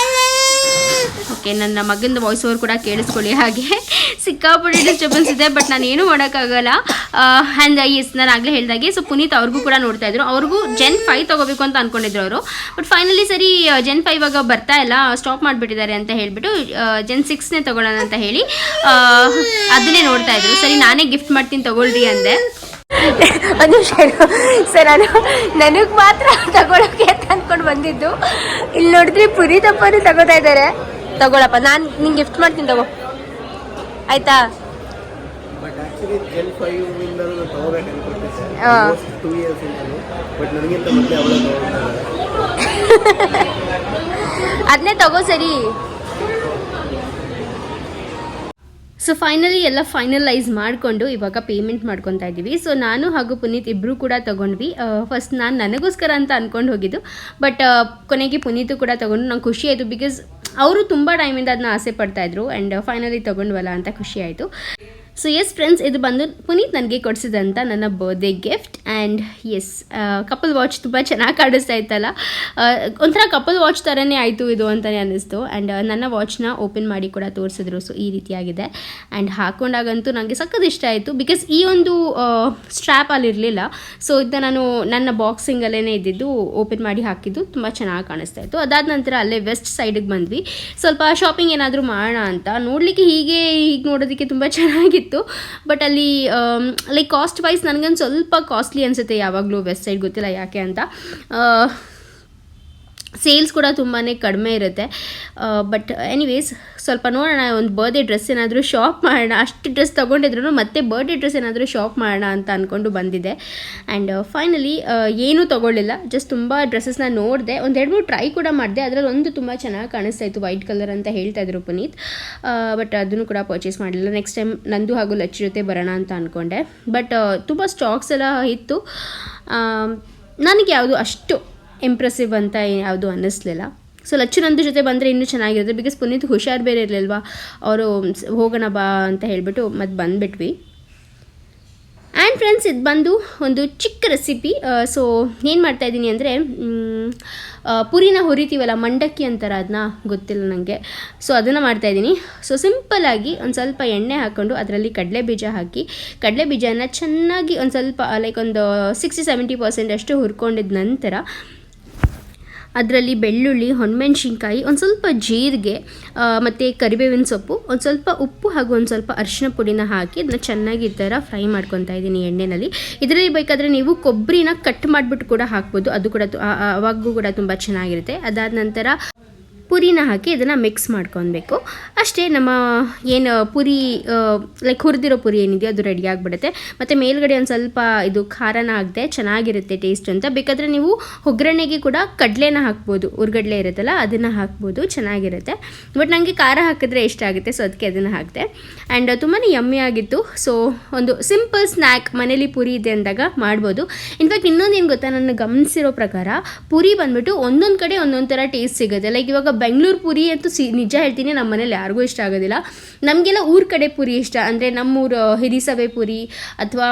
ಓಕೆ ನನ್ನ ಮಗನ ವಾಯ್ಸ್ ಓವರ್ ಕೂಡ ಕೇಳಿಸ್ಕೊಳ್ಳಿ. ಹಾಗೆ ಸಿಕ್ಕಾಪಟ್ಟೆ ಡಿಸ್ಟರ್ಬೆನ್ಸ್ ಇದೆ ಬಟ್ ನಾನು ಏನೂ ಮಾಡೋಕ್ಕಾಗಲ್ಲ. ಆ್ಯಂಡ್ ಎಸ್ ನಾನು ಆಗಲೇ ಹೇಳಿದಾಗೆ ಸೊ ಪುನೀತ್ ಅವ್ರಿಗೂ ಕೂಡ ನೋಡ್ತಾ ಇದ್ರು. ಅವ್ರಿಗೂ ಜೆನ್ ಫೈವ್ ತಗೋಬೇಕು ಅಂತ ಅನ್ಕೊಂಡಿದ್ರು ಅವರು. ಬಟ್ ಫೈನಲಿ ಸರಿ ಜೆನ್ ಫೈವ್ ಇವಾಗ ಬರ್ತಾ ಇಲ್ಲ ಸ್ಟಾಪ್ ಮಾಡಿಬಿಟ್ಟಿದ್ದಾರೆ ಅಂತ ಹೇಳಿಬಿಟ್ಟು ಜೆನ್ ಸಿಕ್ಸ್ನೇ ತೊಗೊಳ್ಳೋಣ ಅಂತ ಹೇಳಿ ಅದನ್ನೇ ನೋಡ್ತಾ ಇದ್ರು. ಸರಿ, ನಾನೇ ಗಿಫ್ಟ್ ಮಾಡ್ತೀನಿ, ತೊಗೊಳ್ರಿ ಅಂದೆ. ಒಂದು ನಿಮಿಷ ಸರ್ ನಾನು ನನಗೆ ಮಾತ್ರ ತಗೊಳಕ್ಕೆ ಅಂತ ಅನ್ಕೊಂಡು ಬಂದಿದ್ದು. ಇಲ್ಲಿ ನೋಡಿದ್ರೆ ಪುರಿ ತಪ್ಪದು ತಗೋತಾ ಇದ್ದಾರೆ ತಗೊಳಪ್ಪ ನಾನು ನಿಂಗೆ ಗಿಫ್ಟ್ ಮಾಡ್ತೀನಿ ತಗೋ. ಆಯ್ತಾ? ಅದನ್ನೇ ತಗೋ ಜೆಲ್ ಸೊ ಫೈನಲಿ ಎಲ್ಲ ಫೈನಲೈಸ್ ಮಾಡಿಕೊಂಡು ಇವಾಗ ಪೇಮೆಂಟ್ ಮಾಡ್ಕೊತಾ ಇದ್ದೀವಿ. ಸೊ ನಾನು ಹಾಗೂ ಪುನೀತ್ ಇಬ್ಬರು ಕೂಡ ತಗೊಂಡ್ವಿ. ಫಸ್ಟ್ ನಾನು ನನಗೋಸ್ಕರ ಅಂತ ಅಂದ್ಕೊಂಡು ಹೋಗಿದ್ದು. ಬಟ್ ಕೊನೆಗೆ ಪುನೀತು ಕೂಡ ತೊಗೊಂಡು ನಂಗೆ ಖುಷಿ ಆಯಿತು ಬಿಕಾಸ್ ಅವರು ತುಂಬ ಟೈಮಿಂದ ಅದನ್ನ ಆಸೆ ಪಡ್ತಾ ಇದ್ರು. ಆ್ಯಂಡ್ ಫೈನಲಿ ತಗೊಂಡ್ವಲ್ಲ ಅಂತ ಖುಷಿ ಆಯಿತು. ಸೊ ಎಸ್ ಫ್ರೆಂಡ್ಸ್ ಇದು ಬಂದು ಪುನೀತ್ ನನಗೆ ಕೊಡಿಸಿದಂಥ ನನ್ನ birthday gift and yes couple watch ತುಂಬ ಚೆನ್ನಾಗಿ ಕಾಣಿಸ್ತಾ ಇತ್ತಲ್ಲ. ಒಂಥರ ಕಪಲ್ ವಾಚ್ ಥರನೇ ಆಯಿತು ಇದು ಅಂತಲೇ ಅನ್ನಿಸ್ತು. ಆ್ಯಂಡ್ ನನ್ನ ವಾಚ್ನ ಓಪನ್ ಮಾಡಿ ಕೂಡ ತೋರಿಸಿದ್ರು. ಸೊ ಈ ರೀತಿಯಾಗಿದೆ. ಆ್ಯಂಡ್ ಹಾಕೊಂಡಾಗಂತೂ ನನಗೆ ಸಖತ್ ಇಷ್ಟ ಆಯಿತು. ಬಿಕಾಸ್ ಈ ಒಂದು ಸ್ಟ್ರ್ಯಾಪ್ ಅಲ್ಲಿರಲಿಲ್ಲ ಸೊ ಇದನ್ನ ನಾನು ನನ್ನ ಬಾಕ್ಸಿಂಗಲ್ಲೇ ಇದ್ದಿದ್ದು ಓಪನ್ ಮಾಡಿ ಹಾಕಿದ್ದು ತುಂಬ ಚೆನ್ನಾಗಿ ಕಾಣಿಸ್ತಾ ಇತ್ತು. ಅದಾದ ನಂತರ ಅಲ್ಲೇ ವೆಸ್ಟ್ ಸೈಡಿಗೆ ಬಂದ್ವಿ. ಸ್ವಲ್ಪ ಶಾಪಿಂಗ್ ಏನಾದರೂ ಮಾಡೋಣ ಅಂತ. ನೋಡಲಿಕ್ಕೆ ಹೀಗೆ ಹೀಗೆ ನೋಡೋದಕ್ಕೆ ತುಂಬ ಚೆನ್ನಾಗಿತ್ತು ಬಟ್ ಅಲ್ಲಿ ಲೈಕ್ ಕಾಸ್ಟ್ ವೈಸ್ ನನಗೊಂದು ಸ್ವಲ್ಪ ಕಾಸ್ಟ್ಲಿ ಅನಿಸುತ್ತೆ ಯಾವಾಗಲೂ ವೆಸ್ಟ್ ಸೈಡ್ ಗೊತ್ತಿಲ್ಲ ಯಾಕೆ ಅಂತ. ಸೇಲ್ಸ್ ಕೂಡ ತುಂಬಾ ಕಡಿಮೆ ಇರುತ್ತೆ. ಬಟ್ ಎನಿವೇಸ್ ಸ್ವಲ್ಪ ನೋಡೋಣ, ಒಂದು ಬರ್ಡೇ ಡ್ರೆಸ್ ಏನಾದರೂ ಶಾಪ್ ಮಾಡೋಣ. ಅಷ್ಟು ಡ್ರೆಸ್ ತೊಗೊಂಡಿದ್ರು ಮತ್ತೆ ಬರ್ಡೇ ಡ್ರೆಸ್ ಏನಾದರೂ ಶಾಪ್ ಮಾಡೋಣ ಅಂತ ಅಂದ್ಕೊಂಡು ಬಂದಿದೆ ಆ್ಯಂಡ್ ಫೈನಲಿ ಏನೂ ತೊಗೊಳ್ಳಿಲ್ಲ. ಜಸ್ಟ್ ತುಂಬ ಡ್ರೆಸ್ಸಸ್ನ ನೋಡಿದೆ. ಒಂದು ಎರಡು ಮೂರು ಟ್ರೈ ಕೂಡ ಮಾಡಿದೆ. ಅದರಲ್ಲಿ ಒಂದು ತುಂಬ ಚೆನ್ನಾಗಿ ಕಾಣಿಸ್ತಾ ಇತ್ತು ವೈಟ್ ಕಲರ್ ಅಂತ ಹೇಳ್ತಾ ಇದ್ರು ಪುನೀತ್. ಬಟ್ ಅದನ್ನು ಕೂಡ ಪರ್ಚೇಸ್ ಮಾಡಲಿಲ್ಲ. ನೆಕ್ಸ್ಟ್ ಟೈಮ್ ನಂದು ಹಾಗೂ ಲಚ್ಚಿ ಜೊತೆ ಬರೋಣ ಅಂತ ಅಂದ್ಕೊಂಡೆ ಬಟ್ ತುಂಬ ಸ್ಟಾಕ್ಸ್ ಎಲ್ಲ ಇತ್ತು. ನನಗೆ ಯಾವುದು ಅಷ್ಟು ಇಂಪ್ರೆಸಿವ್ ಅಂತ ಯಾವುದು ಅನ್ನಿಸ್ಲಿಲ್ಲ. ಸೊ ಲಚ್ಚು ಜೊತೆ ಬಂದರೆ ಇನ್ನೂ ಚೆನ್ನಾಗಿರುತ್ತೆ. ಬಿಕಾಸ್ ಪುನೀತ್ ಹುಷಾರು ಬೇರೆ ಇರಲಿಲ್ವಾ? ಅವರು ಹೋಗೋಣ ಬಾ ಅಂತ ಹೇಳಿಬಿಟ್ಟು ಮತ್ತೆ ಬಂದುಬಿಟ್ವಿ. ಆ್ಯಂಡ್ ಫ್ರೆಂಡ್ಸ್ ಇದು ಬಂದು ಒಂದು ಚಿಕ್ಕ ರೆಸಿಪಿ ಸೊ ಏನು ಮಾಡ್ತಾಯಿದ್ದೀನಿ ಅಂದರೆ ಪುರಿನ ಹುರಿತೀವಲ್ಲ, ಮಂಡಕ್ಕಿ ಅಂತಾರೆ ಅದನ್ನ ಗೊತ್ತಿಲ್ಲ ನನಗೆ ಸೊ ಅದನ್ನು ಮಾಡ್ತಾಯಿದ್ದೀನಿ ಸೊ ಸಿಂಪಲ್ಲಾಗಿ ಒಂದು ಸ್ವಲ್ಪ ಎಣ್ಣೆ ಹಾಕ್ಕೊಂಡು ಅದರಲ್ಲಿ ಕಡಲೆ ಬೀಜ ಹಾಕಿ, ಕಡಲೆ ಬೀಜನ ಚೆನ್ನಾಗಿ ಒಂದು ಸ್ವಲ್ಪ ಲೈಕ್ ಒಂದು ಸಿಕ್ಸ್ಟಿ ಸೆವೆಂಟಿ ಪರ್ಸೆಂಟ್ ಅಷ್ಟು ಹುರ್ಕೊಂಡಿದ ನಂತರ ಅದರಲ್ಲಿ ಬೆಳ್ಳುಳ್ಳಿ ಹೊಣಮೆಣ್ಸಿನ್ಕಾಯಿ ಒಂದು ಸ್ವಲ್ಪ ಜೀರಿಗೆ ಮತ್ತು ಕರಿಬೇವಿನ ಸೊಪ್ಪು, ಒಂದು ಸ್ವಲ್ಪ ಉಪ್ಪು ಹಾಗೂ ಒಂದು ಸ್ವಲ್ಪ ಅರಿಶಿನ ಪುಡಿನ ಹಾಕಿ ಅದನ್ನ ಚೆನ್ನಾಗಿ ಈ ಥರ ಫ್ರೈ ಮಾಡ್ಕೊತಾ ಇದ್ದೀನಿ ಎಣ್ಣೆಯಲ್ಲಿ ಇದರಲ್ಲಿ ಬೇಕಾದರೆ ನೀವು ಕೊಬ್ಬರಿನ ಕಟ್ ಮಾಡಿಬಿಟ್ಟು ಕೂಡ ಹಾಕ್ಬೋದು. ಅದು ಕೂಡ ಅವಾಗೂ ಕೂಡ ತುಂಬ ಚೆನ್ನಾಗಿರುತ್ತೆ. ಅದಾದ ನಂತರ ಪುರಿನ ಹಾಕಿ ಇದನ್ನು ಮಿಕ್ಸ್ ಮಾಡ್ಕೊಬೇಕು ಅಷ್ಟೇ ನಮ್ಮ ಏನು ಪುರಿ ಲೈಕ್ ಹುರಿದಿರೋ ಪುರಿ ಏನಿದೆಯೋ ಅದು ರೆಡಿ ಆಗಿಬಿಡುತ್ತೆ. ಮತ್ತು ಮೇಲ್ಗಡೆ ಒಂದು ಸ್ವಲ್ಪ ಇದು ಖಾರನ ಹಾಕಿದೆ ಚೆನ್ನಾಗಿರುತ್ತೆ ಟೇಸ್ಟ್ ಅಂತ. ಬೇಕಾದರೆ ನೀವು ಒಗ್ಗರಣೆಗೆ ಕೂಡ ಕಡಲೆನ ಹಾಕ್ಬೋದು. ಉರ್ಗಡ್ಲೆ ಇರುತ್ತಲ್ಲ, ಅದನ್ನು ಹಾಕ್ಬೋದು, ಚೆನ್ನಾಗಿರುತ್ತೆ. ಬಟ್ ನನಗೆ ಖಾರ ಹಾಕಿದ್ರೆ ಇಷ್ಟ ಆಗುತ್ತೆ ಸೊ ಅದಕ್ಕೆ ಅದನ್ನು ಹಾಕಿದೆ. ಆ್ಯಂಡ್ ತುಂಬಾ ಯಮ್ಮಿ ಆಗಿತ್ತು. ಸೊ ಒಂದು ಸಿಂಪಲ್ ಸ್ನ್ಯಾಕ್ ಮನೇಲಿ ಪುರಿ ಇದೆ ಅಂದಾಗ ಮಾಡ್ಬೋದು. ಇನ್ಫ್ಯಾಕ್ಟ್ ಇನ್ನೊಂದು ಏನು ಗೊತ್ತಾ? ನನ್ನ ಗಮನಿಸಿರೋ ಪ್ರಕಾರ ಪುರಿ ಬಂದ್ಬಿಟ್ಟು ಒಂದೊಂದು ಕಡೆ ಒಂದೊಂದು ಥರ ಟೇಸ್ಟ್ ಸಿಗುತ್ತೆ. ಲೈಕ್ ಇವಾಗ ಬೆಂಗಳೂರು ಪುರಿ ಅಂತೂ ಸಿ, ನಿಜ ಹೇಳ್ತೀನಿ ನಮ್ಮ ಮನೇಲಿ ಯಾರಿಗೂ ಇಷ್ಟ ಆಗೋದಿಲ್ಲ. ನಮಗೆಲ್ಲ ಊರ ಕಡೆ ಪುರಿ ಇಷ್ಟ. ಅಂದರೆ ನಮ್ಮೂರು ಹಿರಿಸಭೆ ಪುರಿ, ಅಥವಾ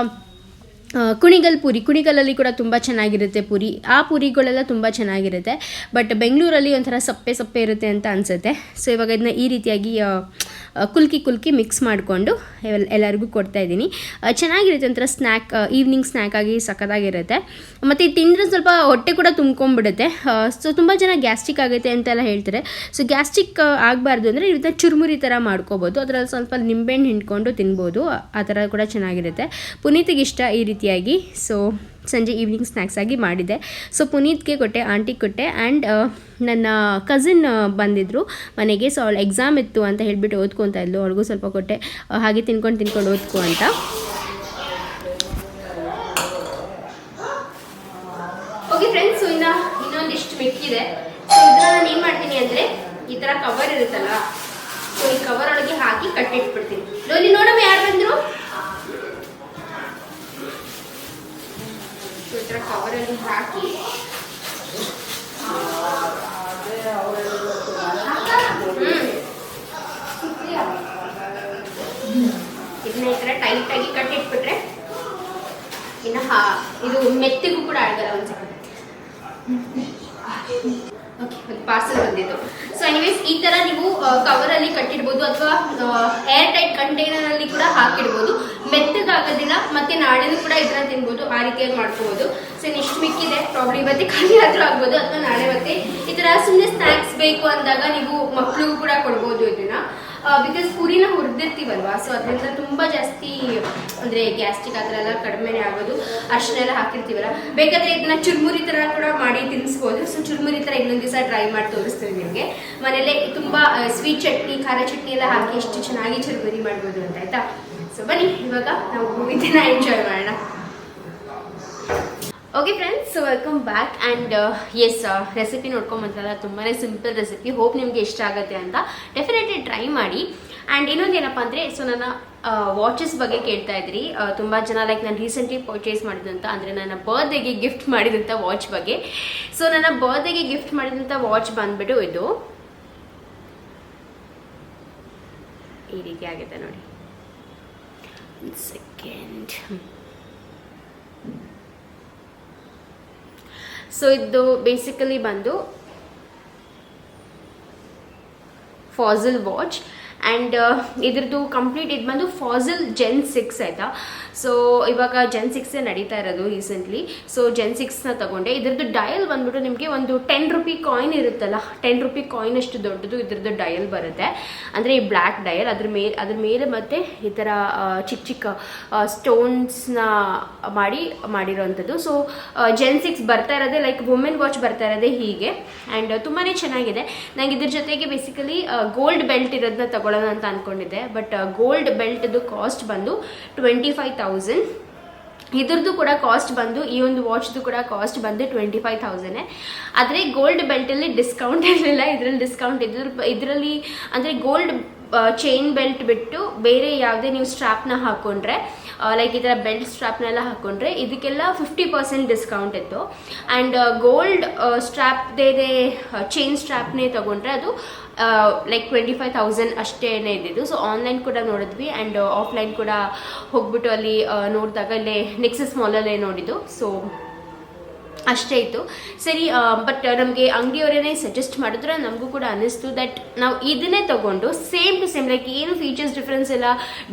ಕುಣಿಗಲ್ ಪುರಿ. ಕುಣಿಗಲಲ್ಲಿ ಕೂಡ ತುಂಬ ಚೆನ್ನಾಗಿರುತ್ತೆ ಪುರಿ. ಆ ಪುರಿಗಳೆಲ್ಲ ತುಂಬ ಚೆನ್ನಾಗಿರುತ್ತೆ. ಬಟ್ ಬೆಂಗಳೂರಲ್ಲಿ ಒಂಥರ ಸಪ್ಪೆ ಸಪ್ಪೆ ಇರುತ್ತೆ ಅಂತ ಅನಿಸುತ್ತೆ. ಸೊ ಇವಾಗ ಇದನ್ನ ಈ ರೀತಿಯಾಗಿ ಕುಲ್ಕಿ ಕುಲ್ಕಿ ಮಿಕ್ಸ್ ಮಾಡಿಕೊಂಡು ಎಲ್, ಎಲ್ಲರಿಗೂ ಕೊಡ್ತಾ ಇದ್ದೀನಿ. ಚೆನ್ನಾಗಿರುತ್ತೆ ಒಂಥರ ಸ್ನ್ಯಾಕ್ ಈವ್ನಿಂಗ್ ಸ್ನ್ಯಾಕ್ ಆಗಿ ಸಖತ್ತಾಗಿರುತ್ತೆ. ಮತ್ತು ಇದು ತಿಂದರೆ ಸ್ವಲ್ಪ ಹೊಟ್ಟೆ ಕೂಡ ತುಂಬ್ಕೊಂಡ್ಬಿಡುತ್ತೆ. ಸೊ ತುಂಬ ಜನ ಗ್ಯಾಸ್ಟ್ರಿಕ್ ಆಗುತ್ತೆ ಅಂತೆಲ್ಲ ಹೇಳ್ತಾರೆ. ಸೊ ಗ್ಯಾಸ್ಟ್ರಿಕ್ ಆಗಬಾರ್ದು ಅಂದರೆ ಇದನ್ನ ಚುರುಮುರಿ ಥರ ಮಾಡ್ಕೋಬೋದು. ಅದರಲ್ಲಿ ಸ್ವಲ್ಪ ನಿಂಬೆಹಣ್ಣು ಹಿಂಡ್ಕೊಂಡು ತಿನ್ಬೋದು. ಆ- ಥರ ಕೂಡ ಚೆನ್ನಾಗಿರುತ್ತೆ. ಪುನೀತಿಗೆ ಇಷ್ಟ ಈ ರೀತಿಯಾಗಿ. ಸೊ ಸಂಜೆ ಈವ್ನಿಂಗ್ ಸ್ನ್ಯಾಕ್ಸ್ ಆಗಿ ಮಾಡಿದೆ. ಸೊ ಪುನೀತ್ಗೆ ಕೊಟ್ಟೆ, ಆಂಟಿಗೆ ಕೊಟ್ಟೆ ಆ್ಯಂಡ್ ನನ್ನ ಕಸಿನ್ ಬಂದಿದ್ದರು ಮನೆಗೆ. ಸೊ ಅವಳು ಎಕ್ಸಾಮ್ ಇತ್ತು ಅಂತ ಹೇಳಿಬಿಟ್ಟು ಓದ್ಕೊತಾ ಇದ್ಲು. ಅವಳಿಗೂ ಸ್ವಲ್ಪ ಕೊಟ್ಟೆ. ಹಾಗೆ ತಿನ್ಕೊಂಡು ತಿನ್ಕೊಂಡು ಓದ್ಕೊ ಅಂತ. ಓಕೆ ಫ್ರೆಂಡ್ಸ್ ಇನ್ನ ಇನ್ನೊಂದಿಷ್ಟು ಮಿಕ್ಕಿದೆ. ಸೊ ಇದನ್ನ ನಾನು ಏನು ಮಾಡ್ತೀನಿ ಅಂದರೆ, ಈ ಥರ ಕವರ್ ಇರುತ್ತಲ್ಲ ಸೊ ಈ ಕವರ್ ಒಳಗೆ ಹಾಕಿ ಕಟ್ಟಿಟ್ಬಿಡ್ತೀನಿ ನೋಡಿ ನೋಡಮ್ಮ ಯಾರು ಬಂದರು? ಥರ ಕವರಲ್ಲಿ ಹಾಕಿ. ಇದನ್ನ ಈ ಥರ ಟೈಟಾಗಿ ಕಟ್ಟಿಟ್ಬಿಟ್ರೆ ಇನ್ನು ಇದು ಮೆತ್ತಿಗೂ ಕೂಡ ಆಗಲ್ಲ ಒಂದು ಓಕೆ ಪಾರ್ಸಲ್ ಬಂದಿತ್ತು ಸೊ ಎನಿವೇಸ್ ಈ ಥರ ನೀವು ಕವರಲ್ಲಿ ಕಟ್ಟಿಡ್ಬೋದು ಅಥವಾ ಏರ್ ಟೈಟ್ ಕಂಟೈನರಲ್ಲಿ ಕೂಡ ಹಾಕಿಡ್ಬೋದು. ಮೆತ್ತಗಾಗೋದಿಲ್ಲ, ಮತ್ತೆ ನಾಳೆನೂ ಕೂಡ ಇದ್ರ ತಿನ್ಬೋದು, ಆ ರೀತಿಯಾಗಿ ಮಾಡ್ಕೋಬಹುದು ಸೊ ಇಷ್ಟು ಮಿಕ್ಕಿದೆ ಪ್ರಾಬ್ಲಿ ಇವತ್ತೇ ಖಾಲಿ ಆದರೂ ಆಗ್ಬೋದು, ಅಥವಾ ನಾಳೆ ಮತ್ತೆ ಈ ಥರ ಸುಮ್ಮನೆ ಸ್ನ್ಯಾಕ್ಸ್ ಬೇಕು ಅಂದಾಗ ನೀವು ಮಕ್ಕಳಿಗೂ ಕೂಡ ಕೊಡ್ಬೋದು ಇದನ್ನ ಬಿಕಾಸ್ ಪುರಿನ ಹುರಿದಿರ್ತೀವಲ್ವಾ ಸೊ ಅದರಿಂದ ತುಂಬ ಜಾಸ್ತಿ, ಅಂದರೆ ಗ್ಯಾಸ್ಟಿಕ್ ಆ ಥರ ಎಲ್ಲ ಕಡಿಮೆನೇ ಆಗೋದು. ಅರ್ಶನ ಎಲ್ಲ ಹಾಕಿರ್ತೀವಲ್ಲ, ಬೇಕಾದರೆ ಇದನ್ನ ಚುರ್ಮುರಿ ಥರ ಕೂಡ ಮಾಡಿ ತಿನ್ನಿಸ್ಬೋದು ಸೊ ಚುರ್ಮುರಿ ಥರ ಇನ್ನೊಂದು ದಿವಸ ಟ್ರೈ ಮಾಡಿ ತೋರಿಸ್ತೀವಿ ನಿಮಗೆ. ಮನೇಲೆ ತುಂಬ ಸ್ವೀಟ್ ಚಟ್ನಿ, ಖಾರ ಚಟ್ನಿ ಎಲ್ಲ ಹಾಕಿ ಎಷ್ಟು ಚೆನ್ನಾಗಿ ಚುರ್ಮುರಿ ಮಾಡ್ಬೋದು ಅಂತ, ಆಯ್ತಾ? ಸೊ ಬನ್ನಿ, ಇವಾಗ ನಾವು ಮೂವಿನ ಎಂಜಾಯ್ ಮಾಡೋಣ. Okay friends welcome back and yes recipe ನೋಡ್ಕೊಂಬಂತಲ್ಲ ತುಂಬಾ ಸಿಂಪಲ್ ರೆಸಿಪಿ ಹೋಪ್ ನಿಮಗೆ ಇಷ್ಟ ಆಗುತ್ತೆ ಅಂತ ಡೆಫಿನೆಟ್ಲಿ ಟ್ರೈ ಮಾಡಿ. ಆ್ಯಂಡ್ ಇನ್ನೊಂದು ಏನಪ್ಪ ಅಂದರೆ ಸೊ ನನ್ನ ವಾಚಸ್ ಬಗ್ಗೆ ಕೇಳ್ತಾ ಇದ್ರಿ. ತುಂಬ ಜನ ಲೈಕ್ ನಾನು ರೀಸೆಂಟ್ಲಿ ಪರ್ಚೇಸ್ ಮಾಡಿದಂಥ ಅಂದರೆ ನನ್ನ ಬರ್ತ್ಡೇಗೆ ಗಿಫ್ಟ್ ಮಾಡಿದಂಥ ವಾಚ್ ಬಗ್ಗೆ. ಸೊ ನನ್ನ ಬರ್ತ್ಡೇಗೆ ಗಿಫ್ಟ್ ಮಾಡಿದಂಥ ವಾಚ್ ಬಂದ್ಬಿಟ್ಟು ಇದು. ಈ ರೀತಿ ಆಗಿದೆ ನೋಡಿ. ಸೆಕೆಂಡ್ ಸೊ ಇದು ಬೇಸಿಕಲಿ ಬಂದು ಫಾಸಲ್ ವಾಚ್ ಆ್ಯಂಡ್ ಇದ್ರದ್ದು ಕಂಪ್ಲೀಟ್ ಇದು ಬಂದು ಫಾಸಲ್ ಜೆನ್ ಸಿಕ್ಸ್ ಆಯಿತಾ? ಸೊ ಇವಾಗ ಜೆನ್ ಸಿಕ್ಸೇ ನಡೀತಾ ಇರೋದು ರೀಸೆಂಟ್ಲಿ ಸೊ ಜೆನ್ ಸಿಕ್ಸ್ನ ತಗೊಂಡೆ. ಇದ್ರದ್ದು ಡಯಲ್ ಬಂದ್ಬಿಟ್ಟು ನಿಮಗೆ ಒಂದು ಟೆನ್ ರುಪಿ ಕಾಯಿನ್ ಇರುತ್ತಲ್ಲ ಟೆನ್ ರುಪಿ ಕಾಯಿನ್ ಅಷ್ಟು ದೊಡ್ಡದು ಇದ್ರದ್ದು ಡಯಲ್ ಬರುತ್ತೆ. ಅಂದರೆ ಈ ಬ್ಲ್ಯಾಕ್ ಡಯಲ್ ಅದ್ರ ಮೇಲೆ ಅದ್ರ ಮೇಲೆ ಮತ್ತೆ ಈ ಥರ ಚಿಕ್ಕ ಚಿಕ್ಕ ಸ್ಟೋನ್ಸ್ನ ಮಾಡಿ ಮಾಡಿರೋವಂಥದ್ದು ಸೊ ಜೆನ್ ಸಿಕ್ಸ್ ಬರ್ತಾ ಇರೋದೇ ಲೈಕ್ ವುಮೆನ್ ವಾಚ್ ಬರ್ತಾ ಇರೋದೇ ಹೀಗೆ. ಆ್ಯಂಡ್ ತುಂಬಾ ಚೆನ್ನಾಗಿದೆ. ನನಗೆ ಇದ್ರ ಜೊತೆಗೆ ಬೇಸಿಕಲಿ ಗೋಲ್ಡ್ ಬೆಲ್ಟ್ ಇರೋದನ್ನ ತಗೊಳ್ಳೋಣ ಅಂತ ಅಂದ್ಕೊಂಡಿದ್ದೆ ಬಟ್ ಗೋಲ್ಡ್ ಬೆಲ್ಟ್ದು ಕಾಸ್ಟ್ ಬಂದು ಟ್ವೆಂಟಿ ಫೈವ್ ತೌಸಂಡ್ ಇದ್ರದ್ದು ಕೂಡ ಕಾಸ್ಟ್ ಬಂದು, ಈ ಒಂದು ವಾಚ್ದು ಕೂಡ ಕಾಸ್ಟ್ ಬಂದು ಟ್ವೆಂಟಿ ಫೈವ್ ತೌಸಂಡೇ ಆದರೆ ಗೋಲ್ಡ್ ಬೆಲ್ಟಲ್ಲಿ ಡಿಸ್ಕೌಂಟ್ ಇರಲಿಲ್ಲ. ಇದರಲ್ಲಿ ಡಿಸ್ಕೌಂಟ್ ಇದ್ರ, ಇದರಲ್ಲಿ ಅಂದರೆ ಗೋಲ್ಡ್ ಚೈನ್ ಬೆಲ್ಟ್ ಬಿಟ್ಟು ಬೇರೆ ಯಾವುದೇ ನೀವು ಸ್ಟ್ರಾಪ್ನ ಹಾಕ್ಕೊಂಡ್ರೆ ಲೈಕ್ ಈ ಥರ ಬೆಲ್ಟ್ ಸ್ಟ್ರಾಪ್ನೆಲ್ಲ ಹಾಕ್ಕೊಂಡ್ರೆ ಇದಕ್ಕೆಲ್ಲ ಫಿಫ್ಟಿ ಪರ್ಸೆಂಟ್ ಡಿಸ್ಕೌಂಟ್ ಇತ್ತು. ಆ್ಯಂಡ್ ಗೋಲ್ಡ್ ಸ್ಟ್ರಾಪ್ದೇ ಚೈನ್ ಸ್ಟ್ರಾಪ್ನೇ ತೊಗೊಂಡ್ರೆ ಅದು ಲೈಕ್ ಟ್ವೆಂಟಿ ಫೈವ್ ತೌಸಂಡ್ ಅಷ್ಟೇ ಇದ್ದಿದ್ದು. ಸೊ ಆನ್ಲೈನ್ ಕೂಡ ನೋಡಿದ್ವಿ ಆ್ಯಂಡ್ ಆಫ್ಲೈನ್ ಕೂಡ ಹೋಗ್ಬಿಟ್ಟು ಅಲ್ಲಿ ಆ, ನೋಡಿದಾಗ ಇಲ್ಲೇ ನೆಕ್ಸಸ್ ಮಾಲಲ್ಲೇ ನೋಡಿದ್ದು. ಸೊ ಅಷ್ಟೇ ಇತ್ತು. ಸರಿ ಬಟ್ ನಮಗೆ ಅಂಗಡಿಯವರೇ ಸಜೆಸ್ಟ್ ಮಾಡಿದ್ರೆ. ನಮಗೂ ಕೂಡ ಅನ್ನಿಸ್ತು ದಟ್ ನಾವು ಇದನ್ನೇ ತಗೊಂಡು ಸೇಮ್ ಟು ಸೇಮ್ ಲೈಕ್ ಏನು ಫೀಚರ್ಸ್ ಡಿಫ್ರೆನ್ಸ್ ಇಲ್ಲ